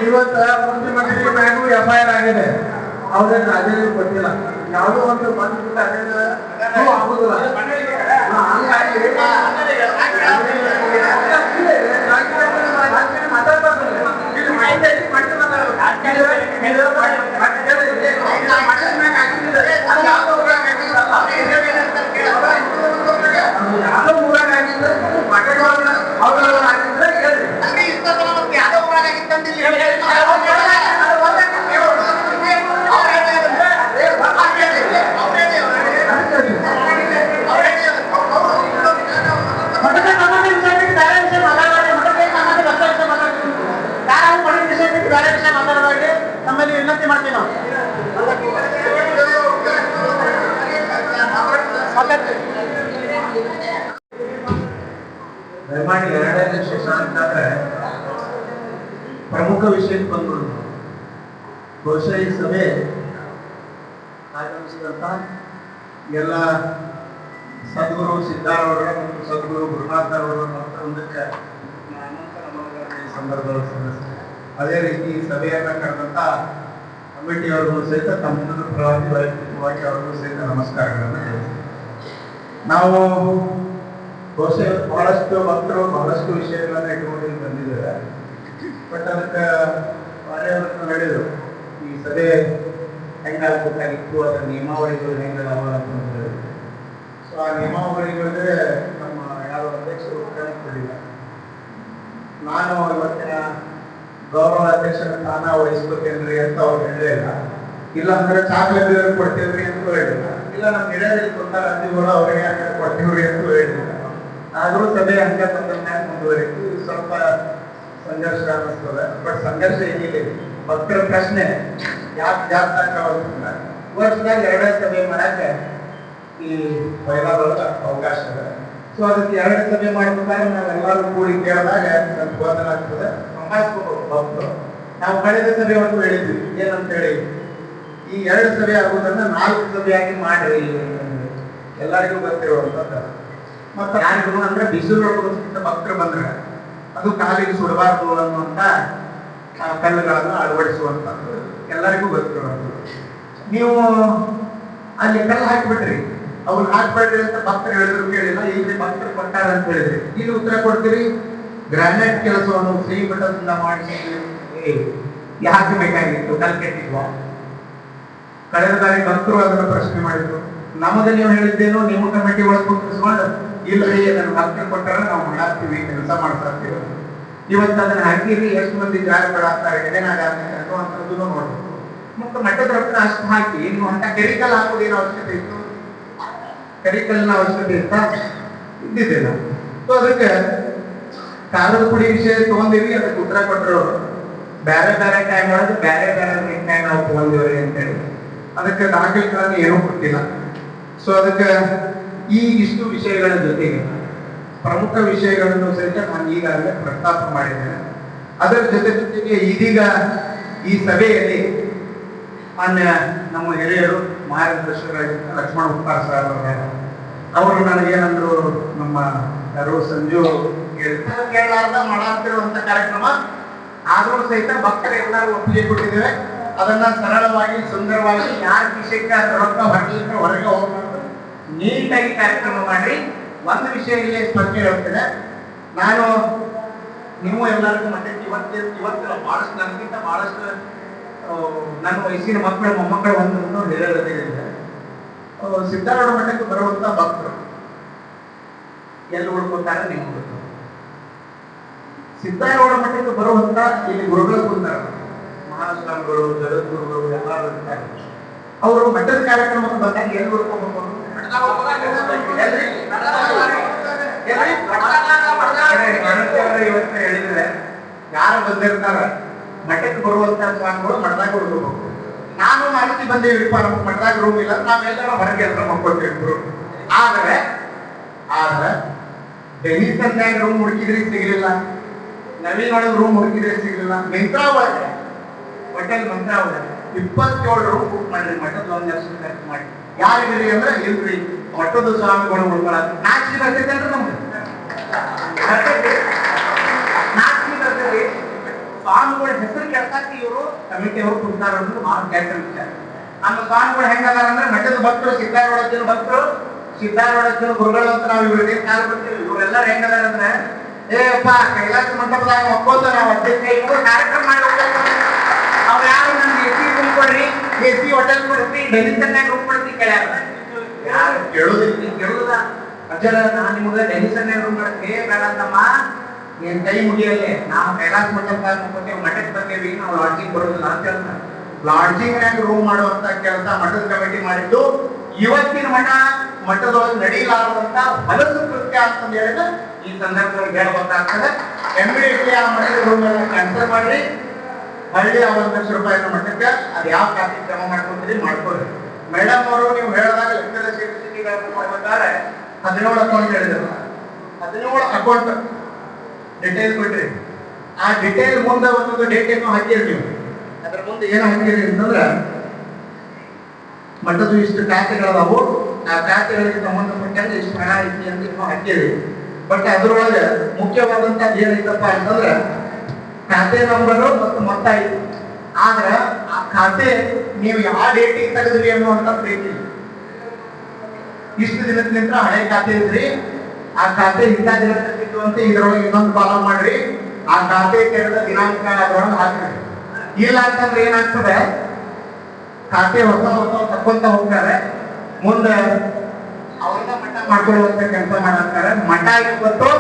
ಇವತ್ತ ಮುಖ್ಯಮಂತ್ರಿ ಮ್ಯಾಗೂ ಎಫ್ ಐ ಆರ್ ಆಗಿದೆ. ಅವ್ರೇನ್ ರಾಜೀನಾಮೆ ಕೊಟ್ಟಿಲ್ಲ ಯಾವುದೋ ಒಂದು ಮಂತ್ರಿ ಆಗುದಿಲ್ಲ. ಹಾ, ನಾವು ಬಹುಶಃ ಬಹಳಷ್ಟು ಭಕ್ತರು ಬಹಳಷ್ಟು ವಿಷಯಗಳನ್ನ ಇಟ್ಕೊಂಡು ಬಂದಿದ್ದಾರೆ ಬಟ್ ಅದಕ್ಕೆ ಕಾರ್ಯವನ್ನು ನಡೆದು ಈ ಸಭೆ ಹೆಂಗಾಗಬೇಕಾಗಿತ್ತು, ಅದರ ನಿಯಮಾವಳಿಗಳು ಹೆಂಗದಾವ ಅಂತ ಹೇಳಿದ್ರು ಸೊ ಆ ನಿಯಮಾವಳಿಗಳಿಗೆ ನಮ್ಮ ಯಾರು ಅಧ್ಯಕ್ಷರು ಉತ್ತರ ಕೊಡಿಲ್ಲ ನಾನು ಇವತ್ತಿನ ಗೌರವ ಅಧ್ಯಕ್ಷರ ಸ್ಥಾನ ವಹಿಸ್ಬೇಕೇನ್ರಿ ಅಂತ ಅವ್ರು ಹೇಳಲಿಲ್ಲ ಇಲ್ಲ ಅಂದ್ರೆ ಚಾಕ್ಲೇಟ್ ಕೊಡ್ತೇವ್ರಿ ಅಂತ ಹೇಳಿಲ್ಲ. ಇಲ್ಲ ನಮ್ಮ ಹಿರಿಯರಿಗೆ ಕೊಟ್ಟಾರ ಅಂದಿಗಳು ಅವರಿಗೆ ಹಂಗೆ ಕೊಟ್ಟಿವ್ರಿ ಅಂತ ಹೇಳಿದ್ರು. ಆದ್ರೂ ಸಭೆ ಹಂಗೆ ತಂದ್ರೆ ಮುಂದುವರಿತು. ಸ್ವಲ್ಪ ಸಂಘರ್ಷ ಅನ್ನಿಸ್ತದೆ. ಬಟ್ ಸಂಘರ್ಷ ಏನಿಲ್ಲ ಭಕ್ತರ ಪ್ರಶ್ನೆ, ಯಾಕೆ ಜಾಸ್ತಿ ಆಗ್ತಾವಂತಂದ್ರೆ ವರ್ಷದಾಗ ಎರಡೇ ಸಭೆ ಮಾಡಕ್ಕೆ ಈ ಬಯಲಾದ ಅವಕಾಶ ಇದೆ. ಸೊ ಅದಕ್ಕೆ ಎರಡನೇ ಸಭೆ ಮಾಡ್ಬೇಕಾದ್ರೆ ನಾವೆಲ್ಲರೂ ಕೂಡಿ ಕೇಳಿದಾಗ ಗೊಂದಲ ಆಗ್ತದೆ. ಸಂಭಾಳಿಸ್ಕೋಬೇಕು ಭಕ್ತರು ನಾವು ಕಳೆದ ಸಭೆ ಒಂದು ಹೇಳಿದ್ವಿ. ಏನಂತ ಹೇಳಿ? ಈ ಎರಡು ಸಭೆ ಆಗುವುದನ್ನು ನಾಲ್ಕು ಸಭೆಯಾಗಿ ಮಾಡ್ರಿ. ಎಲ್ಲರಿಗೂ ಗೊತ್ತಿರುವಂತ ಮತ್ತೆ ಯಾರಿಗೂ ಅಂದ್ರೆ ಬಿಸಿಲು ಒಳಗಿಂತ ಭಕ್ತರು ಬಂದ್ರೆ ಅದು ಕಾಲಿಗೆ ಸುಡಬಾರ್ದು ಅನ್ನುವಂತ ಕಲ್ಲುಗಳನ್ನು ಅಳವಡಿಸುವಂತದ್ದು ಎಲ್ಲರಿಗೂ ಗೊತ್ತಿರುವಂಥದ್ದು. ನೀವು ಅಲ್ಲಿ ಕಲ್ಲು ಹಾಕಿಬಿಟ್ರಿ. ಅವ್ರು ಹಾಕ್ಬೇಡ್ರಿ ಅಂತ ಭಕ್ತರು ಹೇಳಿದ್ರು ಕೇಳಿಲ್ಲ ಇಲ್ಲಿ ಭಕ್ತರು ಕೊಟ್ಟಾರ ಅಂತ ಹೇಳಿದ್ರಿ. ಇಲ್ಲಿ ಉತ್ತರ ಕೊಡ್ತೀರಿ? ಗ್ರಾನೈಟ್ ಕೆಲಸವನ್ನು ಶ್ರೀಮಠದಿಂದ ಮಾಡಿ ಯಾಕೆ ಬೇಕಾಗಿತ್ತು? ಕಲ್ ಕೆಟ್ಟಿದ್ವಾ? ಕಳೆದ ಬಾರಿ ಬಂತರು ಅದನ್ನು ಪ್ರಶ್ನೆ ಮಾಡಿದ್ರು. ನಮಗೆ ನೀವು ಹೇಳಿದ್ದೇನೋ, ನಿಮ್ಮ ಕಮಿಟಿ ಒಳಗೆ ಕುಂತಿಸ್ಕೊಂಡು ಇಲ್ರಿ ನನ್ನ ಕೊಟ್ಟರೆ ನಾವು ಮಾಡ್ತೀವಿ ಕೆಲಸ ಮಾಡ್ತಾರ್ತೀವಿ ಇವತ್ತು ಅದನ್ನ ಹಾಕಿರಿ, ಎಷ್ಟು ಮಂದಿ ಜಾಗ ಕೊಡಾಕ್ತಾರೆ ಏನೇನಾಗತ್ತೆ ಅನ್ನುವಂಥದ್ದು ನೋಡ್ಬೇಕು. ಮತ್ತು ಮಠದ ರೊಕ್ಕ ಅಷ್ಟು ಹಾಕಿ, ನೀವು ಅಂತ ಕೆರಿಕಲ್ ಹಾಕೋದೇನು ಅವಶ್ಯಕತೆ ಇತ್ತು? ಕೆರಿಕಲ್ನ ಅವಶ್ಯಕತೆ ಅಂತ ಇದ್ದಿದ್ದಿಲ್ಲ. ಸೊ ಅದಕ್ಕೆ ಕಾಲದ ಪುಡಿ ವಿಷಯ ತಗೊಂಡಿವಿ ಅದಕ್ಕೆ ಉತ್ತರ ಕೊಟ್ಟರು ಬೇರೆ ಬೇರೆ ಟೈಮ್ ಒಳಗೆ, ಬೇರೆ ಬೇರೆ ನಾವು ತಗೊಂಡಿವ್ರಿ ಅಂತೇಳಿ. ಅದಕ್ಕೆ ದಾಖಲೆಗಳನ್ನು ಏನೂ ಕೊಟ್ಟಿಲ್ಲ. ಸೊ ಅದಕ್ಕೆ ಈ ಇಷ್ಟು ವಿಷಯಗಳ ಜೊತೆಗೆ ಪ್ರಮುಖ ವಿಷಯಗಳನ್ನು ಸಹಿತ ನಾನು ಈಗಾಗಲೇ ಪ್ರಸ್ತಾಪ ಮಾಡಿದ್ದೇನೆ. ಅದರ ಜೊತೆ ಜೊತೆಗೆ ಇದೀಗ ಈ ಸಭೆಯಲ್ಲಿ ಮಾನ್ಯ ನಮ್ಮ ಹಿರಿಯರು ಮಾರ್ಗದರ್ಶಕರಾಗಿದ್ದ ಲಕ್ಷ್ಮಣ ಉಪ್ಪಾರ್ ಸರ್ ಅವರು ಅವರು ನನಗೇನಂದ್ರು ನಮ್ಮ ಯಾರು ಸಂಜು ಕೇಳಲಾರ್ದ ಮಾಡಾಡ್ತಿರುವಂತ ಕಾರ್ಯಕ್ರಮ. ಆದ್ರೂ ಸಹಿತ ಭಕ್ತರು ಎಲ್ಲರೂ ಒಪ್ಪಿಗೆ ಕೊಟ್ಟಿದ್ದೇವೆ. ಅದನ್ನ ಸರಳವಾಗಿ, ಸುಂದರವಾಗಿ ಯಾರ ವಿಷಯಕ್ಕೆ ರೊಕ್ಕ ಹೊರಗೆ ಹೋಗ್ಬಾರ್ದು. ನೀಟಾಗಿ ಕಾರ್ಯಕ್ರಮ ಮಾಡ್ರಿ. ಒಂದು ವಿಷಯ ಇಲ್ಲಿ ಸ್ಪಷ್ಟೆ ಹೇಳ್ತೇನೆ ನಾನು ನೀವು ಎಲ್ಲರಿಗೂ ಮತ್ತೆ ಇವತ್ತು ಇವತ್ತು ಬಹಳಷ್ಟು ನನಗಿಂತ ಬಹಳಷ್ಟು ನನ್ನ ವಯಸ್ಸಿನ ಮಕ್ಕಳು, ಮೊಮ್ಮಕ್ಕಳು ಒಂದು ಹಿರಿಯರಿದೆ ಸಿದ್ಧಾರೂಢ ಮಠಕ್ಕೆ ಬರುವಂತ ಭಕ್ತರು ಎಲ್ಲಿ ಉಳ್ಕೊತಾರೆ ಗೊತ್ತು. ಸಿದ್ಧಾರೂಢ ಮಠಕ್ಕೆ ಬರುವಂತ ಇಲ್ಲಿ ಗುರುಗಳು ಕುಂತಾರ. ಮಹಾಸ್ವಾಮಿಗಳು ಜಗದ್ಗುರುಗಳು ಎಲ್ಲರೂ ಇರ್ತಾರೆ ಅವರು ಮಠದ ಕಾರ್ಯಕ್ರಮಕ್ಕೆ ಬಂದಾಗ ಎಲ್ಲಿ ಉಳ್ಕೋಬೇಕು ಎಲ್ರಿ? ಎಲ್ರಿ? ಮಾನಸಿಕರು ಇವತ್ತು ಹೇಳಿದ್ರೆ, ಯಾರು ಬಂದಿರ್ತಾರ ಮಠಕ್ಕೆ ಬರುವಂತ ಸ್ವಾಮಿಗಳು ಮಠದಾಗ ಉಳ್ಕೋಬೇಕು ನಾನು ಮಾಹಿತಿ ಬಂದೇವಿಪ್ಪ ನಮ್ಗೆ ಮಠದಾಗ ರೂಮ್ ಇಲ್ಲ ನಾವೆಲ್ಲರೂ ಹೊರಗೆ ಎಲ್ಲ ಮಕ್ಕೊಳ್ತೀವಿ ಇಬ್ರು. ಆದ್ರೆ ಆದ್ರೆ ಡೆಲ್ಲಿ ತಂದಾಗ ರೂಮ್ ಹುಡುಕಿದ್ರೆ ಸಿಗಲಿಲ್ಲ ನವೀನ್ ಒಳಗೆ ರೂಮ್ ಹುಡುಕಿದ್ರೆ ಸಿಗಲಿಲ್ಲ ಮಿಂತ್ರಾ ಒಳಗೆ ಹೋಟೆಲ್ ಮಂತ್ರ ಒಳಗೆ ಇಪ್ಪತ್ತೇಳು ರೂಮ್ ಬುಕ್ ಮಾಡ್ರಿ ಮಠದ ಒಂದು ಲಕ್ಷ ಖರ್ಚು ಮಾಡಿ. ಯಾರಿಗ್ರಿ ಅಂದ್ರೆ ಇಲ್ರಿ ಮಠದ ಸ್ವಾಮಿಗಳು ಉಳ್ಕೊಳಕ್ಕೆ ನಾಚಿಕೆ ಬರ್ತೈತೆ ಅಂದ್ರೆ ನಮ್ಗೆ. ನಾಚಿ ನಾಚಿಕೆ ಬರ್ತೈತಿ. ಸ್ವಾಮಿಗಳ ಹೆಸರು ಕೆಲ್ಸಕ್ಕೆ ಇವರು ಕಮಿಟಿಯವರು ಕುಂತಾರ ಅನ್ನೋದು ಮಾತು ಕೆಲಸ ವಿಚಾರ. ನಮ್ಮ ಸ್ವಾಮಿಗಳು ಹೆಂಗದಾರ ಅಂದ್ರೆ ಮಠದ ಭಕ್ತರು ಸಿದ್ಧಾರೂಢ ಭಕ್ತರು ಸಿದ್ಧಾರೂಢ ಗುರುಗಳು ಅಂತ ನಾವು ಇವ್ರಿಗೆ ಕಾಲ ಬರ್ತೀವಿ ಇವರೆಲ್ಲರೂ ಹೆಂಗದಾರ ಅಂದ್ರೆ ಏಪ್ಪ ಕೈಲಾಸ ಮಂಟಪದಾಗ ಒಕ್ಕೋತ ನಾವು ಅಧ್ಯಕ್ಷ ಕಾರ್ಯಕ್ರಮ ಮಾಡ್ಬೇಕು ಅವ್ರು ಯಾರು ನಮ್ಗೆ ಎ ಸಿ ರೂಮ್ ಕೊಡ್ರಿ ಎ ಸಿ ಹೋಟೆಲ್ ಕೊಡ್ರಿ ಡೆಲ್ಲಿ ತನ್ನಾಗ ರೂಮ್ ಕೊಡ್ತಿ ಕೇಳ್ಯಾರ ಯಾರು ಕೇಳೋದಿಲ್ಲ ಕೇಳೋದ? ಅಜ್ಜರ, ನಾನು ನಿಮ್ಗೆ ಡೆಲ್ಲಿ ತನ್ನಾಗ ರೂಮ್ ಕೊಡ್ತೀನಿ ಬೇಡ ಅಂತಮ್ಮ. ಏನ್ ಕೈ ಮುಗಿಯಲ್ಲೇ. ನಾವು ಕೈಲಾಸ ಮಠಕ್ಕೆ ಮುಕ್ಕೋತೇವೆ ಮಠಕ್ಕೆ ಬಂದೇವಿ, ನಾವು ಲಾಡ್ಜಿಂಗ್ ಬರೋದಿಲ್ಲ ಅಂತ ಹೇಳ್ತಾರೆ. ಲಾಡ್ಜಿಂಗ್ ರೂಮ್ ಮಾಡುವಂತ ಕೆಲಸ ಮಠದ ಕಮಿಟಿ ಮಾಡಿದ್ದು. ಇವತ್ತಿನ ಮಠ ಮಠದೊಳಗೆ ನಡೀಲಾರದಂತ ಹೊಲಸು ಕೃತ್ಯ ಅಂತ ಹೇಳಿದ್ರೆ ಈ ಸಂದರ್ಭದಲ್ಲಿ ಹೇಳ್ಬೇಕಾಗ್ತದೆ. ಇಮಿಡಿಯೇಟ್ಲಿ ಆ ಮಠದ ರೂಮ್ ಎಲ್ಲ ಕ್ಯಾನ್ಸಲ್ ಮಾಡ್ರಿ. ಹಳ್ಳಿ ಒಂದು ಲಕ್ಷ ರೂಪಾಯಿ ಮಟ್ಟಕ್ಕೆ ಅದು ಯಾವ ಖಾತೆ ಕ್ರಮ ಮಾಡ್ಕೊಂತೀರಿ ಮಾಡ್ಕೊಳ್ರಿ ಮೇಡಮ್ ಅವರು ನೀವು ಹೇಳಿದಾಗ ಲೆಕ್ಕದ ಚೀಟಿಗಳನ್ನು ಮಾಡ್ಬೇಕಾದ್ರೆ ಹದಿನೇಳು ಅಕೌಂಟ್ ಹೇಳಿದ್ರು. ಹದಿನೇಳು ಅಕೌಂಟ್ ಡಿಟೇಲ್ ಕೊಟ್ರಿ. ಆ ಡಿಟೇಲ್ ಮುಂದೆ ಒಂದೊಂದು ಡೇಟೇನು ಹಾಕಿರಿ ನೀವು ಅದ್ರ ಮುಂದೆ ಏನು ಹಾಕಿರಿ ಅಂತಂದ್ರೆ ಮಠದ್ದು ಇಷ್ಟು ಖಾತೆಗಳದಾವು. ಆ ಖಾತೆಗಳಿಗೆ ಸಂಬಂಧಪಟ್ಟಂಗೆ ಇಷ್ಟು ಹಣ ಐತಿ ಅಂತ ಹಾಕಿರಿ ಬಟ್ ಅದ್ರೊಳಗೆ ಮುಖ್ಯವಾದಂತ ಏನೈತಪ್ಪ ಅಂತಂದ್ರೆ ಖಾತೆ ನಂಬರು ಮತ್ತು ಮೊತ್ತ ಐತಿ ಆದ್ರೆ ಆ ಖಾತೆ ನೀವು ಯಾವ ಡೇಟಿಗೆ ತೆಗೆದ್ರಿ ಅನ್ನುವಂತ ಪ್ರೀತಿ. ಇಷ್ಟು ದಿನದ ನಂತರ ಹಳೆ ಖಾತೆ ಇದ್ರಿ. ಆ ಖಾತೆ ಇಂಥ ದಿನ ತೆಗೆದಿತ್ತು ಅಂತ ಇದ್ರೊಳಗೆ ಇನ್ನೊಂದು ಫಾಲೋ ಮಾಡ್ರಿ. ಆ ಖಾತೆ ತೆರೆದ ದಿನಾಂಕ ಅದ್ರೊಳಗೆ ಹಾಕ್ರಿ. ಇಲ್ಲ ಅಂತಂದ್ರೆ ಏನಾಗ್ತದೆ? ಖಾತೆ ಹೊಸ ಹೊಸ ತಕ್ಕೊಂತ ಹೋಗ್ತಾರೆ. ಮುಂದೆ ಅವ್ರನ್ನ ಮಠ ಮಾಡ್ಕೊಳ್ಳುವಂತ ಕೆಲಸ ಮಾಡ್ತಾರೆ ಮಠ ಇವತ್ತು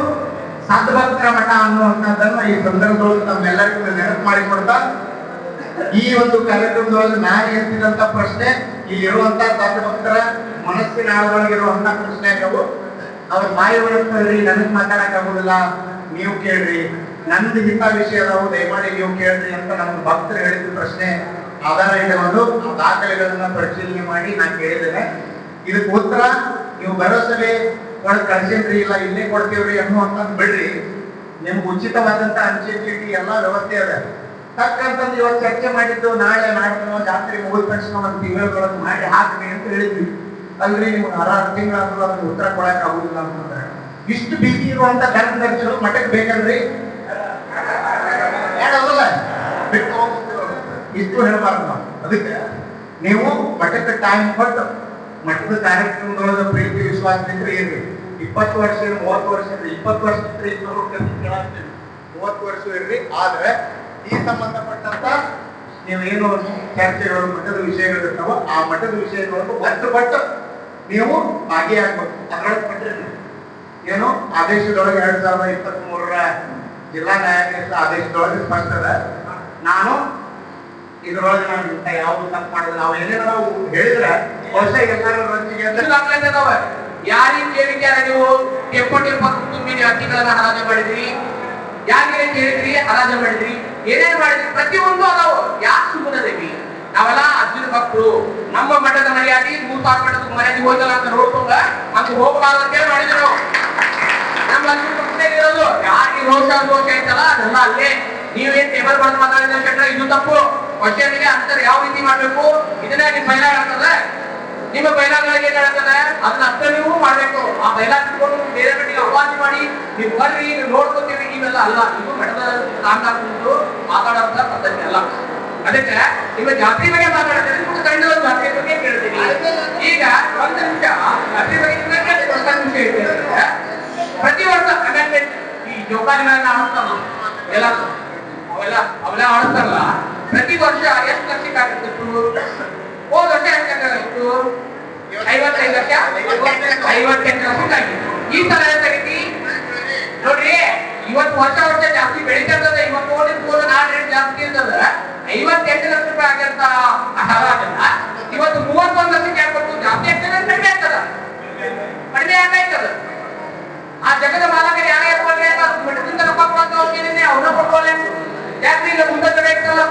ಸದ್ಭಕ್ತರ ಮಠ ಅನ್ನುವಂಥದ್ದನ್ನ ಈ ಸಂದರ್ಭದಲ್ಲಿ ನಮ್ಮೆಲ್ಲರಿಗೂ ನೆನಪು ಮಾಡಿಕೊಡ್ತಾ, ಈ ಒಂದು ಕಾರ್ಯಕ್ರಮದೊಳಗೆ ನಾ ಎತ್ತಿದಂತ ಪ್ರಶ್ನೆ ಇಲ್ಲಿರುವಂತ ಸದ್ಭಕ್ತರ ಮನಸ್ಸಿನ ಆಳದೊಳಗಿರುವಂತ ಪ್ರಶ್ನೆ ಆಗವು ಅವ್ರ ಬಾಯಿ ಒಳಗ್ತದ್ರಿ ನನಗ್ ಮಾತಾಡಕ್ ಆಗುದಿಲ್ಲ, ನೀವು ಕೇಳ್ರಿ. ನಂದು ಇಂಥ ವಿಷಯ ಅದಾವು, ದಯಮಾಡಿ ನೀವು ಕೇಳ್ರಿ ಅಂತ ನಮ್ಮ ಭಕ್ತರು ಹೇಳಿದ ಪ್ರಶ್ನೆ ಆಧಾರ ಇಟ್ಟುಕೊಂಡು ಆ ದಾಖಲೆಗಳನ್ನ ಪರಿಶೀಲನೆ ಮಾಡಿ ನಾನು ಕೇಳಿದ್ದೇನೆ. ಇದಕ್ಕೆ ಉತ್ತರ, ನೀವು ಭರವಸೆ ಒಳಗೆ ರೀ ಇಲ್ಲ ಇಲ್ಲೇ ಕೊಡ್ತೀವ್ರಿ ಅನ್ನುವಂಥದ್ದು ಬಿಡ್ರಿ. ನಿಮ್ಗೆ ಉಚಿತವಾದಂತ ಅಂಚೆ, ಚೀಟಿ ಎಲ್ಲ ವ್ಯವಸ್ಥೆ ಅದ. ತಕ್ಕಂತಂದು ಇವತ್ತು ಚರ್ಚೆ ಮಾಡಿದ್ದು, ನಾಳೆ ನಾಡ್ದು ಜಾತ್ರೆ ಮುಗಿದ ತಕ್ಷಣ ಒಂದು ತಿಂಗಳೊಳಗೆ ಮಾಡಿ ಹಾಕ್ರಿ ಅಂತ ಹೇಳಿದ್ವಿ. ಅಲ್ರಿ, ನಿಮ್ಗೆ ಆರಾರು ತಿಂಗಳಾದ್ರೂ ಅದನ್ನ ಉತ್ತರ ಕೊಡಕ್ ಆಗುದಿಲ್ಲ ಅಂತಂದ್ರೆ. ಇಷ್ಟು ಬಿಸಿ ಇರುವಂತ ಧರ್ಮದರ್ಶಿಗಳು ಮಠಕ್ಕೆ ಬೇಕಲ್ರಿ? ಇಷ್ಟು ಹೇಳಬಾರ್ದು ಅದಕ್ಕೆ ನೀವು ಮಠಕ್ಕೆ ಟೈಮ್ ಕೊಟ್ಟು ಮಠದ ಕಾರ್ಯಕ್ರಮದೊಳಗೆ ಪ್ರೀತಿ ವಿಶ್ವಾಸ ಇದ್ರೆ ಇರ್ರಿ ಇಪ್ಪತ್ತು ವರ್ಷ ಮೂವತ್ತು ವರ್ಷ ಇಪ್ಪತ್ತು ವರ್ಷ ಇದ್ರೆ ಇನ್ನೂರು ಕೇಳಿ ಮೂವತ್ತು ವರ್ಷ ಇರ್ರಿ ಆದ್ರೆ ಈ ಸಂಬಂಧಪಟ್ಟಂತ ನೀವು ಏನು ಚರ್ಚೆಗಳು, ಮಠದ ವಿಷಯಗಳು ಇರ್ತಾವ ಆ ಮಠದ ವಿಷಯಗಳನ್ನು ಒಟ್ಟು ಬಟ್ಟು ನೀವು ಭಾಗಿಯಾಗಬೇಕು ಅದರೊಳಗೆ ನೀವು. ಏನು? ಆದೇಶದೊಳಗೆ ಎರಡ್ ಸಾವಿರದ ಇಪ್ಪತ್ತ್ ಮೂರರ ಜಿಲ್ಲಾ ನ್ಯಾಯಾಧೀಶ ಆದೇಶದೊಳಗೆ ಸ್ಪಷ್ಟ ಅದ ನಾನು ಇದರೊಳಗೆ ನಾನು ಯಾವುದು ತಪ್ಪು ಮಾಡಿದ್ರೆ ನಾವು ಏನೇನೋ ನಾವು ಹೇಳಿದ್ರೆ ಬಹುಶಃ ಎಲ್ಲರೂ ಯಾರಿಗೆ ಕೇಳಿದ್ಯಾರ ನೀವು ಎಪ್ಪತ್ತು ತುಂಬಿ ತುಂಬಿದ ಅಕ್ಕಿಗಳನ್ನ ಹರಾಜು ಮಾಡಿದ್ರಿ? ಯಾರಿಗೆ ಕೇಳಿದ್ರಿ? ಹರಾಜು ಮಾಡಿದ್ರಿ? ಏನೇನ್ ಮಾಡಿದ್ರಿ? ಪ್ರತಿಯೊಂದು ಅದಾವು. ಯಾಕೆ ಸುಮ್ಮನದೇವಿ ನಾವೆಲ್ಲ ಅರ್ಜುನ ಮಕ್ಕಳು ನಮ್ಮ ಮಠದ ಮರ್ಯಾದೆ ಮೂರ್ ಸಾವಿರ ಮಠದ ಮರ್ಯಾದೆ ಹೋಗಲ್ಲ ಅಂತ ನೋಡ್ಕೊಂಡ ಅಂತ ಹೋಗಬಾರ್ದು ಮಾಡಿದ್ರು ನಾವು. ನಮ್ಮ ಅರ್ಜುನ ಭಕ್ತರೇ ಇರೋದು. ಯಾರಿಗೆ ರೋಷ, ದೋಷ ಐತಲ್ಲ, ಅದೆಲ್ಲ ಅಲ್ಲೇ. ನೀವೇನ್ ಟೇಬಲ್ ಬಂದು ಮಾತಾಡಿದ್ರೆ ಇದು ತಪ್ಪು. ಕ್ವಶನ್ಗೆ ಅಂತ ಯಾವ ರೀತಿ ಮಾಡ್ಬೇಕು? ಇದನ್ನ ನಿಮ್ ಬೈಲ ಹೇಳ್ತದೆ ನಿಮ್ಮ ಬೈಲಾಗಳಿಗೆ ಏನ್ ಹೇಳ್ತದೆ ಅದನ್ನ ಅರ್ಥ ನೀವು ಮಾಡ್ಬೇಕು. ಆ ಬೈಲ ಇಟ್ಕೊಂಡು ಬೇರೆ ಕಡೆಗೆ ಅವಾಜ್ ಮಾಡಿ, ನೀವು ಬರ್ರಿ ನೀವು ನೋಡ್ಕೊತೀವಿ ನೀವೆಲ್ಲ ಅಲ್ಲ. ನೀವು ಮಠದ ಕಾಂತಾಕ್ತಿದ್ದು ಮಾತಾಡೋಂತ ಪದ್ಧತಿ ಅಲ್ಲ. ಅದಕ್ಕೆ ನಿಮ್ಮ ಜಾತಿ ಬಗ್ಗೆ ಮಾತಾಡ್ತೀನಿ ಕಂಡು ಒಂದು ಜಾತಿ ಬಗ್ಗೆ ಕೇಳ್ತೀನಿ. ಈಗ ಒಂದು ನಿಮಿಷ, ಜಾತಿ ಬಗ್ಗೆ ಹೊಸ ನಿಮಿಷ ಹೇಳ್ತೀನಿ. ಪ್ರತಿ ವರ್ಷ ಅಮೆಂಡ್ಮೆಂಟ್ ಈ ಜೋಕಾಲಿಗಳನ್ನ ಆಡ್ತಾರಲ್ಲ ಎಲ್ಲ, ಅವೆಲ್ಲ ಅವೆಲ್ಲ ಆಡ್ತಾರಲ್ಲ ಪ್ರತಿ ವರ್ಷ ಎಷ್ಟು ಲಕ್ಷಕ್ಕೆ ಆಗಿರ್ತಿತ್ತು ಹೋದ ವರ್ಷ ಎಷ್ಟು ಐವತ್ತೈದು ಲಕ್ಷ ಐವತ್ತೆಂಟು ಈ ಸಲ ಎಷ್ಟಾಗೈತಿ ನೋಡ್ರಿ, ಇವತ್ತು ವರ್ಷ ವರ್ಷ ಜಾಸ್ತಿ ಬೆಳೀತಾ ಇರ್ತದೆ. ಇವತ್ತು ಓದಿದ ಹೋದ ನಾಳೆ ರೇಟ್ ಜಾಸ್ತಿ ಇರ್ತದ ಐವತ್ತೆಂಟು ಲಕ್ಷ ರೂಪಾಯಿ ಆಗಿರ್ತ ಹರಾಜನ್ನ ಇವತ್ತು ಮೂವತ್ತೊಂದು ಲಕ್ಷಕ್ಕೆ ಹಾಕ್ಬೇಕು ಜಾಸ್ತಿ ಆಗ್ತದೆ ಕಡಿಮೆ ಆಗ್ತದ? ಕಡಿಮೆ ಆಗ್ತದ ಆ ಜಗದ ಮಾಲಕರು ಯಾರೇ ಅಂತ ಮೆಡಿಸಿನ್ ರೊಕ್ಕ ಕೊಡಂತ ಅವ್ರಿಗೆ ಅವ್ರನ್ನ ಕೊಡ್ಕೊಳ್ಳೆ ಯಾಕ್ರಿ ಇಲ್ಲ ಮುಂದೆ ಕಡೆ ಇರ್ತಲ್ಲ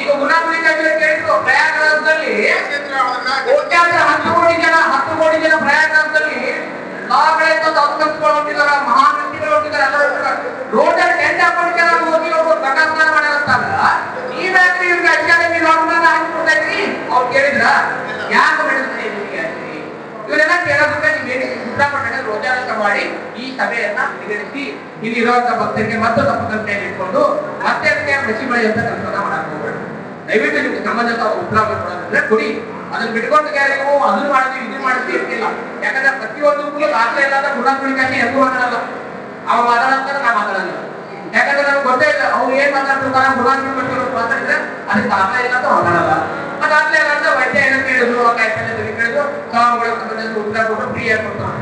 ಈಗ ಗುಣಾಗುಲಿ ಕೇಳಿದ್ರು, ಪ್ರಯಾಗರಾಜದಲ್ಲಿ ಕೋಟ್ಯಾಂತರ ಹತ್ತು ಕೋಟಿ ಜನ, ಹತ್ತು ಕೋಟಿ ಜನ ಪ್ರಯಾಗರಾಜದಲ್ಲಿ ಮಹಾನ್ ವ್ಯಕ್ತಿಗಳು ಹೊಂದಿದಾರ ಎಲ್ಲ ಜನ ಹೋಗಿ ಒಬ್ಬರು ಪ್ರಕಾಶನ ಮಾಡಿರ್ತಾರ ಈ ವ್ಯಾಕ್ರಿ ಇವ್ರಿಗೆ ಅಕಾಡೆಮಿ ಲಾಡ್ಗಳನ್ನ ಹಾಕಿಕೊಡ್ತಾ ಅವ್ರು ಕೇಳಿದ್ರ? ಯಾಕೆ ಇವರೆಲ್ಲ ಮಾಡಿ ಈ ಸಭೆಯನ್ನ ನಿಗದಿಸಿ, ಇಲ್ಲಿ ಇರುವಂತ ಭಕ್ತರಿಗೆ ಮತ್ತೆ ತಮ್ಮ ಇಟ್ಕೊಂಡು ಮತ್ತೆ ಅದಕ್ಕೆ ಅಂತ ಕೆಲಸ ದಯವಿಟ್ಟು ನಿಮ್ಗೆ ಸಂಬಂಧಿತ ಉತ್ತರ ಕೊಡೋದಂದ್ರೆ ಕೊಡಿ. ಅದನ್ನ ಬಿಟ್ಕೊಂಡು ನೀವು ಅದನ್ನ ಮಾಡಿದ್ವಿ ಇದನ್ನ ಮಾಡಿದ್ವಿ ಇರ್ತಿಲ್ಲ ಯಾಕಂದ್ರೆ ಪ್ರತಿಯೊಂದಕ್ಕೂ ದಾಖಲೆ ಇಲ್ಲದ ಗುಣಾತ್ಮಕಾಶಿ ಎಲ್ಲೂ ಮಾತಾಡಲ್ಲ. ಅವ ಮಾತಾಡಂತಾರೆ ನಾ ಮಾತಾಡಲ್ಲ. ಯಾಕಂದ್ರೆ ನಮ್ಗೆ ಗೊತ್ತೇ ಇಲ್ಲ, ಅವ್ರು ಏನ್ ಮಾತಾಡ್ತಿರ್ತಾರ ಕೊಟ್ಟಿರೋ ಮಾತಾಡಿದ್ರೆ ಅದಕ್ಕೆ ದಾಖಲೆ ಇಲ್ಲ ಅಂತ ಮಾತಾಡಲ್ಲ. ಆ ದಾಖಲೆ ಇಲ್ಲ ಅಂತ ವೈದ್ಯ ಏನೋ ಕೇಳಿದ್ರು ಕಾಯಿಲೆ ಕೇಳಿದ್ರು ಸಾವುಗಳ ಸಂಬಂಧ ಉತ್ತರ ಕೊಟ್ಟು ಫ್ರೀ ಆಗಿ ಕೊಡ್ತಾರೆ.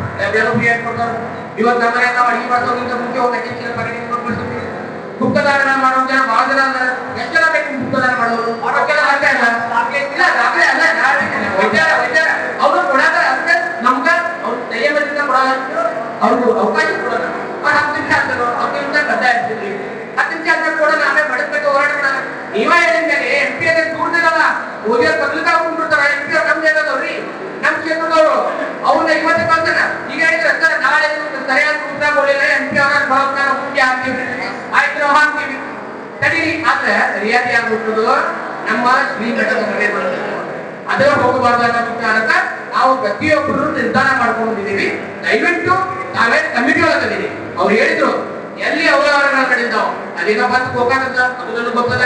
ಫ್ರೀ ಆಗಿ ಕೊಡ್ತಾರೆ. ಇವತ್ತು ನಮ್ಮ ಮನೆಯಲ್ಲಿ ನಾವು ಅಡಿಗೆ ಮಾಡೋದ್ರಿಂದ ಮುಂಚೆ ಒಂದು ಹೆಚ್ಚಿನ ಪರಿಣಾಮ ಕೊಟ್ಬಿಡ್ತೀವಿ ಮಾಡುವಂತ ಮಾಡೋ ಜನ ಬಹಳ ಜನ ಅದಾರೆ. ಎಷ್ಟು ಜನ ಬೇಕು ಗುಪ್ತದಾನ ಮಾಡೋರು ಅವ್ರಿಗೆಲ್ಲ ದಾಖಲೆ ಅಲ್ಲ ಇಲ್ಲ ದಾಖಲೆ ಅಲ್ಲ ನಾಳೆ ವೈದ್ಯ ವೈದ್ಯ ಅವರು ಕೊಡಾಕ ಅದಕ್ಕೆ ನಮ್ಗ ಅವ್ರು ದಯ್ಯ ಬಂದಿದ್ದ ಕೊಡಲ್ಲ ಅವ್ರಿಗೆ ಅವಕಾಶ ಕೊಡೋಣ ಅವ್ರು ಹತ್ತು ನಿಮಿಷ ಆಗ್ತದೆ ಹತ್ತು ನಿಮಿಷ ಕಡ್ಡಾಯ ಇರ್ತಿದ್ರಿ ಹತ್ತು ನಿಮಿಷ ಆದ್ಮೇಲೆ ಕೊಡೋಣ ಆಮೇಲೆ ಮಡಕ್ಬೇಕು ಹೋರಾಟ ಮಾಡೋಣ ನೀವೇ ಹೇಳಿದ್ಮೇಲೆ ಎಂ ಪಿ ಅದೇ ದೂರದಿರಲ್ಲ ಓದಿಯೋ ಬದಲಿಗೆ ಹಾಕೊಂಡ್ಬಿಡ್ತಾರ ಎಂ ಪಿ ಅವ್ರು ನಮ್ದು ಹೇಳೋದವ್ರಿ ನಮ್ ಕ್ಷೇತ್ರದವರು ಅವ್ರನ್ನ ಇವತ್ತು ಬಂದನ ಈಗ ಹೇಳಿದ್ರೆ ಸರ್ ನಾಳೆ ಇವ್ರು ಸರಿಯಾದ ಉತ್ತರ ಕೊಡಲಿಲ್ಲ ಎಂ ಪಿ ಅವರ ಮುಖ್ಯ ಆಗ್ತೀವಿ ತಡೀರಿ ಆದ್ರೆ ರಿಯಾಯಿತಿ ಆಗ್ಬಿಟ್ಟದು ನಮ್ಮ ಶ್ರೀಮಠದ ಮನೆ ಅದರ ಹೋಗಬಾರ್ದಾದ ಕಾರಣ ನಾವು ಪ್ರತಿಯೊಬ್ಬರು ನಿರ್ಧಾರ ಮಾಡ್ಕೊಂಡಿದ್ದೀವಿ. ದಯವಿಟ್ಟು ತಾವೇ ಕಮಿಟಿ ಒಳಗದೀವಿ ಅವ್ರು ಹೇಳಿದ್ರು, ಎಲ್ಲಿ ಅವರವರ ಕಡಿತಾವ್ ಅಲ್ಲಿಗ ಬಂದು ಹೋಗಾಕತ್ತ ಅದು ನನಗೆ ಗೊತ್ತದ.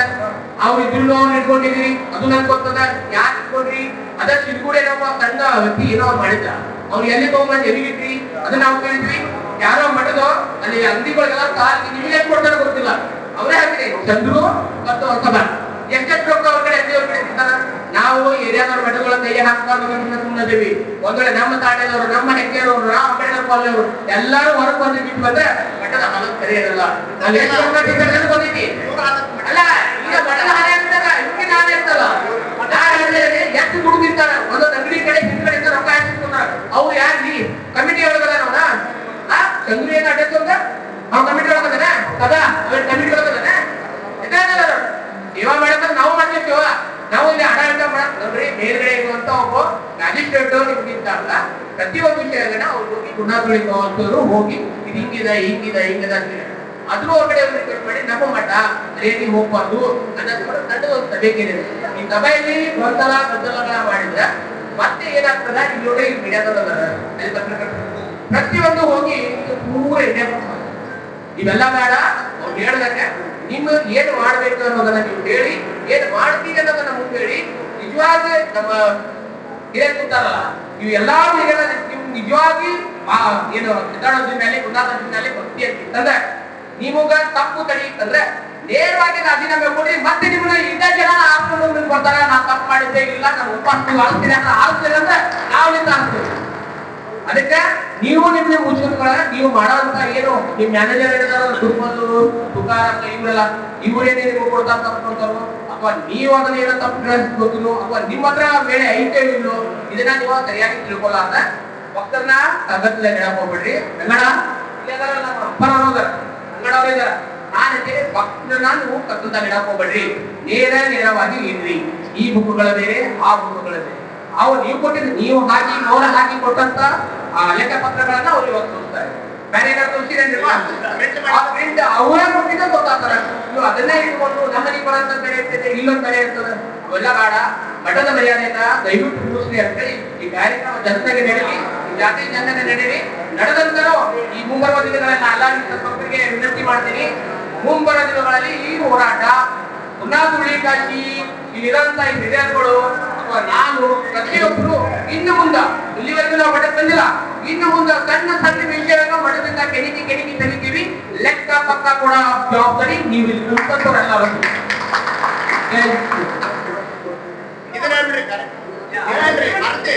ಅವ್ರು ಇದ್ರೂ ಅವ್ರು ಇಟ್ಕೊಂಡಿದೀವಿ ಅದು ನನ್ಗೆ ಗೊತ್ತದ. ಯಾಕೆ ಇಟ್ಕೊಂಡ್ರಿ? ಅದ ಸಿದ್ಗೂಡೆ ನಮ್ಮ ತಂಡ, ವ್ಯಕ್ತಿ ಏನೋ ಮಾಡಿದ್ದ. ಅವ್ರು ಎಲ್ಲಿ ತಗೊಂಡ್ಬಂದು ಎಲ್ಲಿಗಿಟ್ರಿ ಅದನ್ನ ನಾವು ಕೇಳಿದ್ವಿ. ಯಾರೋ ಮಠದೋ ಅಲ್ಲಿ ಅಂಗಡಿಗಳಿಗೆಲ್ಲ ಕಾಲಿಗೆ ನಿಮ್ಗೆ ಕೊಡ್ತಾರೆ ಗೊತ್ತಿಲ್ಲ. ಅವರೇ ಹಾಕಿರಿ ಚಂದ್ರು ಮತ್ತು ಸಭಾ. ಎಷ್ಟೆಷ್ಟು ರೊಕ್ಕ ಅವ್ರ ಕಡೆ ದೇವ್ರ ಕಡೆ ನಾವು ಏರಿಯಾದವ್ರ ಮಠಗಳ ಕೈ ಹಾಕ್ಬಾರ್ದು ಅಂತ ಸುಮ್ಮನಿದ್ದೀವಿ ಒಂದ್ ವೇಳೆ ನಮ್ಮ ತಾಂಡದವರು ನಮ್ಮ ಹೆಂಗೆಯವರು ನಾವು ಅಂಬೇಡ್ಕರ್ ಕಾಲದವರು ಎಲ್ಲರೂ ಹೊರಗೆ ಬಂದು ಬಿಟ್ಟು ಬಂದ್ರೆ ಮಠದ ಹಾಲತ್ ಸರಿ ಇರಲ್ಲ. ಗೊತ್ತೈತಿ ಅಲ್ಲ, ಈಗ ಮಠದ ಹಾಲೆ ಇರ್ತಾರ ಇವಕ್ಕೆ ನಾನು ಇರ್ತಲ್ಲ. ಎಷ್ಟು ದುಡ್ದಿರ್ತಾರ? ಒಂದೊಂದು ಅಂಗಡಿ ಕಡೆ ಹಿಂದ್ಗಡೆ ರೊಕ್ಕ ಹಾಕಿರ್ತಾರ ಅವ್ರು ಯಾರು ಕಮಿಟಿ ಒಳಗದ ನೋಡ ಆ, ಚಂದ್ರು ಏನ್ ಅಡ್ಡ ಕಂಪ್ಯೂಟರ್ ಕಮಿಟಿ ಒಳಗದಾನ ಕದಾ ಅವ್ರ ಕಮಿಟಿ ಒಳಗದಾನ ಎದ್ದಾಗಲ್ಲ ಸೇವಾ ಮಾಡಕ್ಕೆ ನಾವು ಮಾಡ್ತೀವ ನಾವು ಇಲ್ಲಿ ಆಡಳಿತ ಮಾಡಕ್ ನೋಡ್ರಿ, ಮೇಲ್ಗಡೆ ಇರುವಂತ ಒಬ್ಬ ಮ್ಯಾಜಿಸ್ಟ್ರೇಟ್ ನಿಮ್ಗೆ ಇದ್ದಾರಲ್ಲ, ಪ್ರತಿಯೊಂದು ವಿಷಯಗಳನ್ನ ಅವ್ರು ಹೋಗಿ ಗುಣಗಳಿರುವಂತವ್ರು ಹೋಗಿ ಇದು ಹಿಂಗಿದೆ ಹಿಂಗಿದೆ ಹಿಂಗಿದೆ ಅಂತ ಹೇಳಿ. ಅದ್ರ ಒಳಗಡೆ ಅವ್ರು ಮಾಡಿ, ನಮ್ಮ ಮಠ ರೇಟಿ ಹೋಗ್ಬಾರ್ದು, ಅನ್ನೋದು ಸಣ್ಣ ಒಂದು ಸಭೆಗೆ ಈ ಸಭೆಯಲ್ಲಿ ಗೊಂದಲ ಗದ್ದಲಗಳ ಮಾಡಿದ್ರೆ ಮತ್ತೆ ಏನಾಗ್ತದ? ಇಲ್ಲಿ ನೋಡಿ ಮೀಡಿಯಾದಲ್ಲ ಪ್ರತಿಯೊಂದು ಹೋಗಿ ಪೂರ ಬರ್ತಾರೆ ಇವೆಲ್ಲ ಬೇಡ. ಅವ್ರು ಹೇಳದಕ್ಕೆ ನಿಮ್ಮ ಏನು ಮಾಡ್ಬೇಕು ಅನ್ನೋದನ್ನ ನೀವು ಹೇಳಿ ಏನ್ ಮಾಡ್ತೀರಿ ಅನ್ನೋದನ್ನ ಮುಂದೆ ಹೇಳಿ. ನಿಜವಾಗಿ ನಮ್ಮ ಹಿರಿಯರು ಕೂತಾರಲ್ಲ, ನೀವು ಎಲ್ಲಾ ಹಿರಿಯರ ನೀವು ನಿಜವಾಗಿ ಏನು ಸಿದ್ಧಾರ್ಥ ಮೇಲೆ ಗುರುನಾಥ ಮೇಲೆ ಭಕ್ತಿ ಅಂತಿತ್ತಂದ್ರೆ ನಿಮಗ ತಪ್ಪು ತಡಿ ಅಂದ್ರೆ ನೇರವಾಗಿ ರಾಜೀನಾಮೆ ಕೊಡಿ ಮತ್ತೆ ನಿಮ್ಮನ್ನ ಇದ್ದ ಜನ ಬರ್ತಾರ. ನಾ ತಪ್ಪು ಮಾಡಿದ್ದೇ ಇಲ್ಲ, ನಾನು ಉಪ್ಪು ಆಗ್ತೀನಿ ಅಂತ ಆಳ್ತೀನಿ ಅಂದ್ರೆ ನಾವು ನಿಂತ ಆಳ್ತೀವಿ ಅದಕ್ಕೆ ನೀವು ನಿಮ್ಮ ಉಚಿತಗಳ ನೀವು ಮಾಡೋಂತ ಏನು ನಿಮ್ ಮ್ಯಾನೇಜರ್ ಹೇಳಿದಾರ ತುಕಾರ ಅಂತ ಇವರೆಲ್ಲ ಇವರೇನೇ ನಿಮ್ಗೆ ಕೊಡ್ತಾ ತಪ್ಪಿಕೊಳ್ತಾರೋ ಅಥವಾ ನೀವು ಅದನ್ನ ಏನೋ ತಪ್ಪು ಗೊತ್ತಿಲ್ಲೋ ಅಥವಾ ನಿಮ್ಮ ಹತ್ರ ವೇಳೆ ಐತೆ ಇಲ್ಲೋ ಇದನ್ನ ನೀವು ಸರಿಯಾಗಿ ತಿಳ್ಕೊಳ್ಳ ಭಕ್ತರನ್ನ ತಗತ್ತಲೆ ಹೇಳಕ್ ಹೋಗ್ಬಿಡ್ರಿ. ಕನ್ನಡ ಇಲ್ಲಿ ಅದಾರ ನಮ್ಮ ಅಪ್ಪನವ್ರು ಅದಾರ ಕನ್ನಡ ಅವ್ರು ಇದಾರ. ನಾನು ನೀವು ಕತ್ತದಾಗ ಹೇಳಕ್ ಹೋಗ್ಬೇಡ್ರಿ. ನೇರ ನೇರವಾಗಿ ಇರ್ರಿ. ಈ ಬುಕ್ಗಳ ಬೇರೆ ಆ ಬುಕ್ಗಳ ಬೇರೆ ಅವು ನೀವು ಕೊಟ್ಟಿದ್ರೆ ನೀವು ಹಾಕಿ, ನೋಡ ಹಾಕಿ ಕೊಟ್ಟಂತ ಲೆಕ್ಕ ಪತ್ರಗಳನ್ನ ಅವ್ರು ಇವತ್ತು ಬೇರೆ ಏನಾದ್ರು ಪ್ರಿಂಟ್ ಅವರೇ ಕೊಟ್ಟಿದ್ದ ಗೊತ್ತಾಗ್ತಾರ ನೀವು ಅದನ್ನೇ ಇಟ್ಕೊಂಡು ನಮ್ಮನೆ ಬರಂತ ಬೇರೆ ಇರ್ತದೆ ಇಲ್ಲೊಂದ್ ಬೇರೆ ಇರ್ತದೆ. ಅವೆಲ್ಲ ಬೇಡ. ಮಠದ ಮರ್ಯಾದೆಯನ್ನ ದಯವಿಟ್ಟು ಅಂತ ಅಂತೇಳಿ ಈ ಕಾರ್ಯಕ್ರಮ ಜನತೆಗೆ ನಡೀಲಿ ಈ ಜಾತಿ ಜನತೆ ನಡೀಲಿ ನಡೆದಂತರೂ ಈ ಮುಂಬರುವ ದಿನಗಳನ್ನ ಎಲ್ಲ ಭಕ್ತರಿಗೆ ವಿನಂತಿ ಮಾಡ್ತೀನಿ. ಮುಂಬರುವ ದಿನಗಳಲ್ಲಿ ಈ ಹೋರಾಟ ಪುನಾದುಳಿ ಕಾಶಿ ಇಲ್ಲಿರಂತ ಈ ಹಿರಿಯರುಗಳು ಅಥವಾ ನಾನು ಪ್ರತಿಯೊಬ್ಬರು ಇನ್ನು ಮುಂದ ಇಲ್ಲಿವರೆಗೂ ನಾವು ಮಠ ತಂದಿಲ್ಲ. ಇನ್ನು ಮುಂದೆ ಸಣ್ಣ ಸಣ್ಣ ವಿಷಯವನ್ನು ಮಠದಿಂದ ಕೆಣಿಕಿ ಕೆಣಿಕಿ ತೆಗಿತೀವಿ ಲೆಕ್ಕ ಪಕ್ಕ ಕೊಡೋ ಜವಾಬ್ದಾರಿ ನೀವು ಇಲ್ಲಿ ಮಾಡ್ತೆ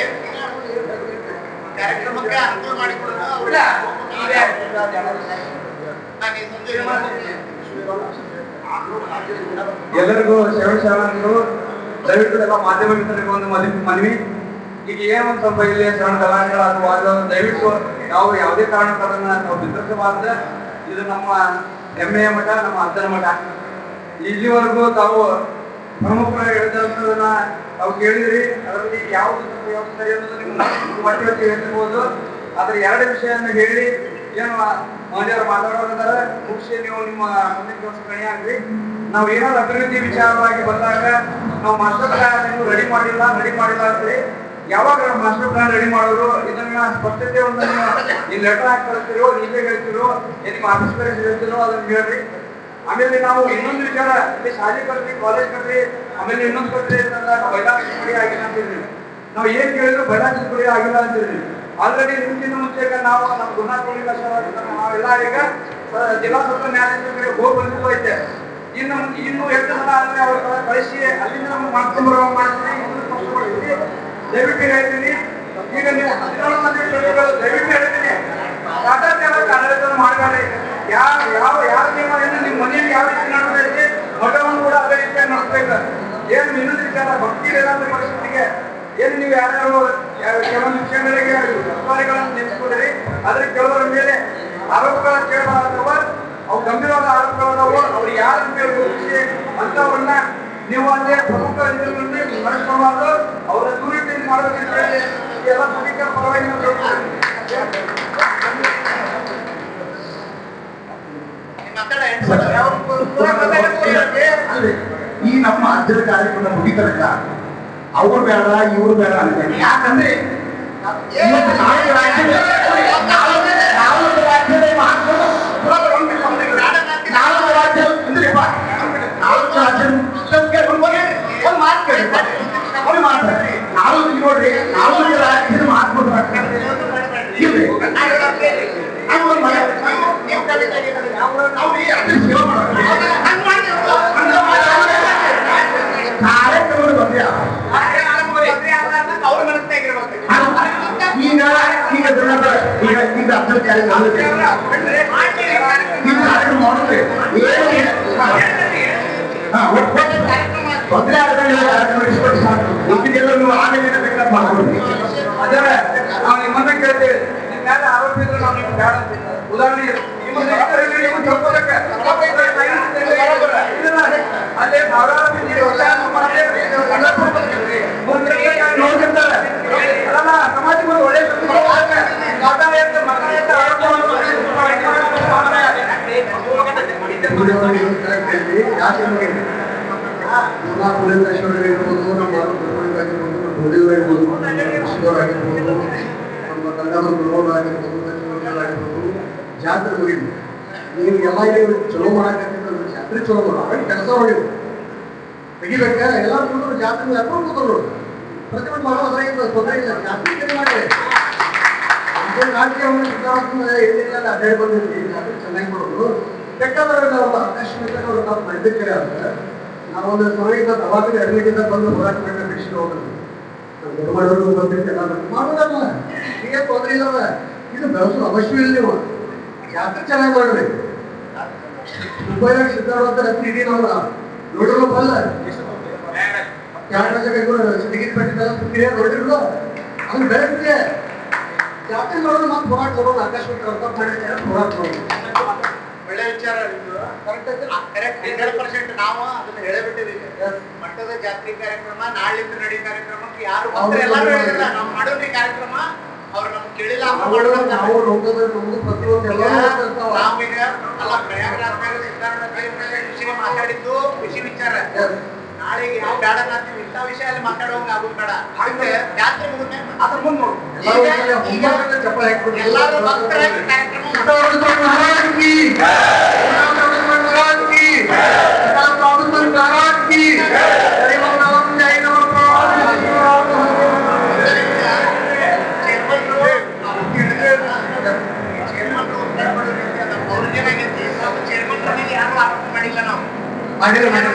ಕಾರ್ಯಕ್ರಮಕ್ಕೆ ಅನುಕೂಲ ಮಾಡಿಕೊಡೋದು ಎಲ್ಲರಿಗೂ ಶರಣ ಶರಣರು ದಯವಿಟ್ಟು ಎಲ್ಲ ಮಾಧ್ಯಮ ಮಿತ್ರರಿಗೆ ಒಂದು ಮನವಿ. ಈಗ ಏನು ಒಂದು ಸ್ವಲ್ಪ ಇಲ್ಲಿ ಶರಣ ಕಲಾವಿದರ ಅಥವಾ ದಯವಿಟ್ಟು ನಾವು ಯಾವುದೇ ಕಾರಣಕ್ಕೂ ನಾವು ಬಿತ್ತರಿಸಬಾರ್ದು. ಇದು ನಮ್ಮ ಹೆಮ್ಮೆಯ ಮಠ, ನಮ್ಮ ಅಜ್ಜನ ಮಠ. ಇಲ್ಲಿವರೆಗೂ ತಾವು ಪ್ರಮುಖರು ಹೇಳಿದಂಥದನ್ನ ತಾವು ಕೇಳಿದ್ರಿ. ಅದರಲ್ಲಿ ಯಾವುದು ಯಾವ್ದು ಸರಿ ಅನ್ನೋದು ಮಟ್ಟಿಗೆ ಹೇಳಿರ್ಬೋದು ಆದ್ರೆ ಎರಡು ವಿಷಯವನ್ನು ಹೇಳಿ ಏನು ಮಹದೇವರು ಮಾತಾಡೋದಾರ ಮುಗಿಸಿ ನೀವು ನಿಮ್ಮ ಮುಂದಿನ ಕೆಲಸ ಕಣಿ ಆಗ್ರಿ. ನಾವು ಏನಾದ್ರು ಅಭಿವೃದ್ಧಿ ವಿಚಾರವಾಗಿ ಬಂದಾಗ ನಾವು ಮಾಸ್ಟರ್ ಪ್ಲಾನ್ ನೀವು ರೆಡಿ ಮಾಡಿಲ್ಲ ರೆಡಿ ಮಾಡಿಲ್ಲ ಅಂತೇಳಿ ಯಾವಾಗ ಮಾಸ್ಟರ್ ಪ್ಲಾನ್ ರೆಡಿ ಮಾಡೋರು ಇದನ್ನ ಸ್ಪಷ್ಟತೆ ಒಂದು ನೀವು ಲೆಟರ್ ಹಾಕಿ ಕಳಿಸ್ತಿರೋ ನೀವೇ ಹೇಳ್ತಿರೋ ನಿಮ್ಮ ಆಫೀಸ್ ಬೇರೆ ಹೇಳ್ತಿರೋ ಅದನ್ನ ಹೇಳ್ರಿ. ಆಮೇಲೆ ನಾವು ಇನ್ನೊಂದು ವಿಚಾರ, ಇಲ್ಲಿ ಶಾಲೆ ಕಟ್ರಿ ಕಾಲೇಜ್ ಕಟ್ರಿ ಆಮೇಲೆ ಇನ್ನೊಂದು ಕಟ್ರಿ ಬೈಲಾಸ್ ಆಗಿಲ್ಲ ಅಂತಿದ್ರಿ ನಾವು ಏನ್ ಕೇಳಿದ್ರು ಪುಡಿ ಆಗಿಲ್ಲ ಅಂತಿದ್ರಿ ಆಲ್ರೆಡಿ ನಿಮ್ಗಿಂತ ಮುಂಚೆ ನಾವು ನಮ್ಮ ಗುಣಾತ್ಮಕ ನಾವೆಲ್ಲ ಈಗ ಜಿಲ್ಲಾ ಸತ್ರ ನ್ಯಾಯಾಲಯದ ಹೋಗಿ ಬಂದಿದ್ದು ಐತೆ ಇನ್ನು ಇನ್ನು ಎಷ್ಟು ಜನ ಅಂದ್ರೆ ಅವ್ರ ಕಳಿಸಿ, ಅಲ್ಲಿಂದ ನಮ್ಗೆ ಮಾಡ್ಕೊಂಡು ಬರೋ ಮಾಡ್ತೀನಿ ದಯವಿಟ್ಟು ಹೇಳ್ತೀನಿ. ಈಗ ನೀವು ಹದಿನೇಳು ಮಂದಿ ದಯವಿಟ್ಟು ಹೇಳ್ತೀನಿ. ಆಡಳಿತ ಮಾಡಬೇಡಿ. ಯಾವ ಯಾವ ಯಾವ ಏನು ನಿಮ್ಮ ಮನೆಯಲ್ಲಿ ಯಾವ ರೀತಿ ನಡೆದೈತಿ, ಮಠವನ್ನು ಕೂಡ ಅದೇ ರೀತಿಯಾಗಿ ನಡೆಸ್ಬೇಕು. ಏನು ಇನ್ನೊಂದು ಭಕ್ತಿ ವೇದಾಂತ ಪರಿಸ್ಥಿತಿಗೆ ಏನು ನೀವು ಯಾರ್ಯಾರು ಕೆಲವೊಂದು ವಿಷಯಗಳಿಗೆ ಅಧಿಕಾರಿಗಳನ್ನು ನೆನೆಸ್ಕೊಂಡ್ರಿ ಆದ್ರೆ ಕೆಲವರ ಮೇಲೆ ಆರೋಪಗಳ ಕೇಳಬಾರದವ ಅವು ಗಂಭೀರವಾದ ಆರೋಪಗಳಾದವು ಅವ್ರು ಯಾರು ಮೇಲೆ ಗುರುತಿಸಿ ಅಂತವನ್ನ ನೀವು ಅಲ್ಲೇ ಪ್ರಮುಖ ಇದರಲ್ಲಿ ನಡೆಸ್ಕೊಬಾರ್ದು ಅವರ ದೂರಿಟಿ ಮಾಡೋದಕ್ಕೆ ಎಲ್ಲ ಸಭಿಕರ ಪರವಾಗಿ ನಾವು ಅವ್ರು ಈ ನಮ್ಮ ಅಜ್ಜರ ಕಾರ್ಯಕ್ರಮ ಮುಗಿತಾರಲ್ಲ ಅವ್ರು ಬೇಡ ಇವ್ರು ಬೇಡ ಅಂತ ಯಾಕಂದ್ರೆ ನೋಡ್ರಿ ನಾಲ್ಕು ರಾಜ್ಯದ ನಾಲ್ಕು ಇಲ್ರಿ ನಾವು ಮಹಾತ್ಮರು ಪುರಾಣ ಒಂದು ಒಂದು ನಾಲ್ಕು ರಾಜ್ಯ ಅಂದ್ರಿಪ್ಪ ನಾಲ್ಕು ರಾಜ್ಯ ಒಂದು ಮಾತು ಕೇಳಿ ಒಂದು ಮಾತು ನಾಲ್ಕು ನೋಡ್ರಿ ನಾಲ್ಕು ರಾಜ್ಯದ ಮಹಾತ್ಮರು ಇಲ್ರಿ ನಾವು ಒಂದು ಮನೆ ನೀವು ಕವಿತೆ ನಾವು ಈ ಅದ್ರ ಸೇವೆ ಮಾಡೋದು ಕಾರ್ಯಕ್ರಮಗಳು ಬಂದ್ಯಾ ಅವ್ರ ಮನಸ್ಸಾಗಿರ್ಬೇಕು ಈಗ ಈಗ ದುರ್ಗಾ ಸಾಕು ಉಳಿದೆಲ್ಲ ನೀವು ಆಮೇಲೆ ಬೇಕಾದ್ರೆ ಮಾಡ್ಕೊಡ್ತೀವಿ ಅದೇ ನಾವು ನಿಮ್ಮನ್ನ ನಿಮ್ಮ ಮೇಲೆ ನಾವು. ಉದಾಹರಣೆ ಹೆಸರಲ್ಲಿ ನೀವು ತಿಳ್ಕೊಳಕ್ಕೆ ಇದನ್ನ ಅಲ್ಲೇ ಸಾವಿರಾರು ಮಂದಿ ಎಲ್ಲ ನಮ್ಮ ಅಲ್ಲೇ ಮುಂದೆ ನೋಡ್ತಿರ್ತಾರೆ ಅಲ್ಲ ಸಮಾಜಕ್ಕೆ ಒಂದು ಒಳ್ಳೆ ಸುದ್ದಿ ಕೊಡೋಕೆ ಮಾತಾಡ ಅಂತ ಮಗ ಅಂತ ಆರೋಪವನ್ನು ಯಾಕೆ ನಮ್ಮ ಪುರಂದೇಶ್ವರ ಇರ್ಬೋದು ನಮ್ಮ ಆಗಿರ್ಬೋದು ನಮ್ಮ ಆಗಿರ್ಬೋದು ನಮ್ಮ ಆಗಿರ್ಬೋದು ಆಗಿರ್ಬೋದು ಜಾತ್ರೆ ನೀವು ಎಲ್ಲ ಚಲೋ ಮಾಡಕತ್ತಿದ್ರೆ ಜಾತ್ರೆ ಚಲೋ ಮಾಡೋ ಕೆಲಸ ಮಾಡಿದ್ರು ತೆಗಿಬೇಕ ಎಲ್ಲ ಕೂತರು ಜಾತ್ರೆ ಯಾಕೋ ಕೂತರು ಪ್ರತಿಭಟನೆ ಮಾಡೋ ಜಾತ್ರೆ ಸಿದ್ಧಾರ್ಥನ ಏನಿಲ್ಲ ಅಡ್ಡಾಡಿ ಬಂದಿದ್ವಿ ಜಾತ್ರೆ ಚೆನ್ನಾಗಿ ಮಾಡೋದು ಬೇಕಾದ್ರೆ ನಾವು ಆಕಾಶ ಬೇಕಾದ್ರೆ ನಾವು ಮಾಡಿದ್ದಕ್ಕೆ ಅಂತ ನಾವೊಂದು ಸಮಯದ ಅವಾಗಲೇ ಅರ್ಲಿಗಿಂದ ಬಂದು ಹೋರಾಟ ಮಾಡಿ ಬಿಡಿಸಿ ಹೋಗೋದು ನಾವು ಮಾಡೋರು ಬಂದಿದ್ದೆ ಮಾಡೋದಲ್ಲ ಈಗ ತೊಂದರೆ ಇಲ್ಲವ ಇದು ಬೆಳೆಸೋ ಅವಶ್ಯ ಇಲ್ಲ ನೀವು. ಜಾತ್ರೆ ಚೆನ್ನಾಗಿ ಮಾಡಬೇಕು ಮುಂಬೈನಾಗ ಸಿದ್ಧಾರ್ಥ ಇಡೀ ನಾವು ನೋಡಿರೋ ಬಲ್ಲ. ಎರಡು ವರ್ಷ ಟಿಕೆಟ್ ಪಟ್ಟಿದ್ದಲ್ಲ ನೋಡಿರ್ಲು ಅದು ಬೆಳೆಸಿದೆ ಜಾತ್ರೆ ನೋಡೋದು ಮತ್ತೆ ಹೋರಾಟ ಮಾಡೋದು ಆಕಾಶವಾಣಿ ಹೋರಾಟ ಮಾಡೋದು. ಒಳ್ಳೆ ವಿಚಾರ ಕರೆಕ್ಟ್ ಹಂಡ್ರೆಡ್ ಪರ್ಸೆಂಟ್ ನಾವು ಅದನ್ನ ಹೇಳಬಿಟ್ಟಿವಿ ಮಟ್ಟದ ಜಾತ್ರೆ ಕಾರ್ಯಕ್ರಮ ನಾಳಿಂದ ನಡಿ ಕಾರ್ಯಕ್ರಮಕ್ಕೆ ಯಾರು ಎಲ್ಲರೂ ಹೇಳಿಲ್ಲ ನಾವು ಮಾಡೋದ್ರಿ ಕಾರ್ಯಕ್ರಮ ಅವ್ರು ನಮ್ಗೆ ಕೇಳಿಲ್ಲ ನಾವೀಗ ಅಲ್ಲ ಸಿದ್ಧಾರೂಢ ದೇವರ ವಿಷಯ ಮಾತಾಡಿದ್ದು ಖುಷಿ ವಿಚಾರ. ನಾಳೆಗೆ ನಾವು ಬೇಡ ಅಂತೀವಿ ಇಂಥ ವಿಷಯ ಅಲ್ಲಿ ಮಾತಾಡೋಂಗ ಆಗೋದು ಬೇಡ ಹಂಗೆ ಜಾತ್ರೆ ಮುಗಿದ್ಮೇಲೆ ಅದ್ರ ಮುಂದೆ ನೋಡು. ಈಗ ಚಪ್ಪಾಳೆ ಹಾಕ್ಬಿಟ್ಟು. ಎಲ್ಲರೂ ಭಕ್ತರಾಗಿ ಕಾರ್ಯಕ್ರಮ ಮಾಡಿಲ್ಲ ನಾವು ಮಹಾರಾಜ್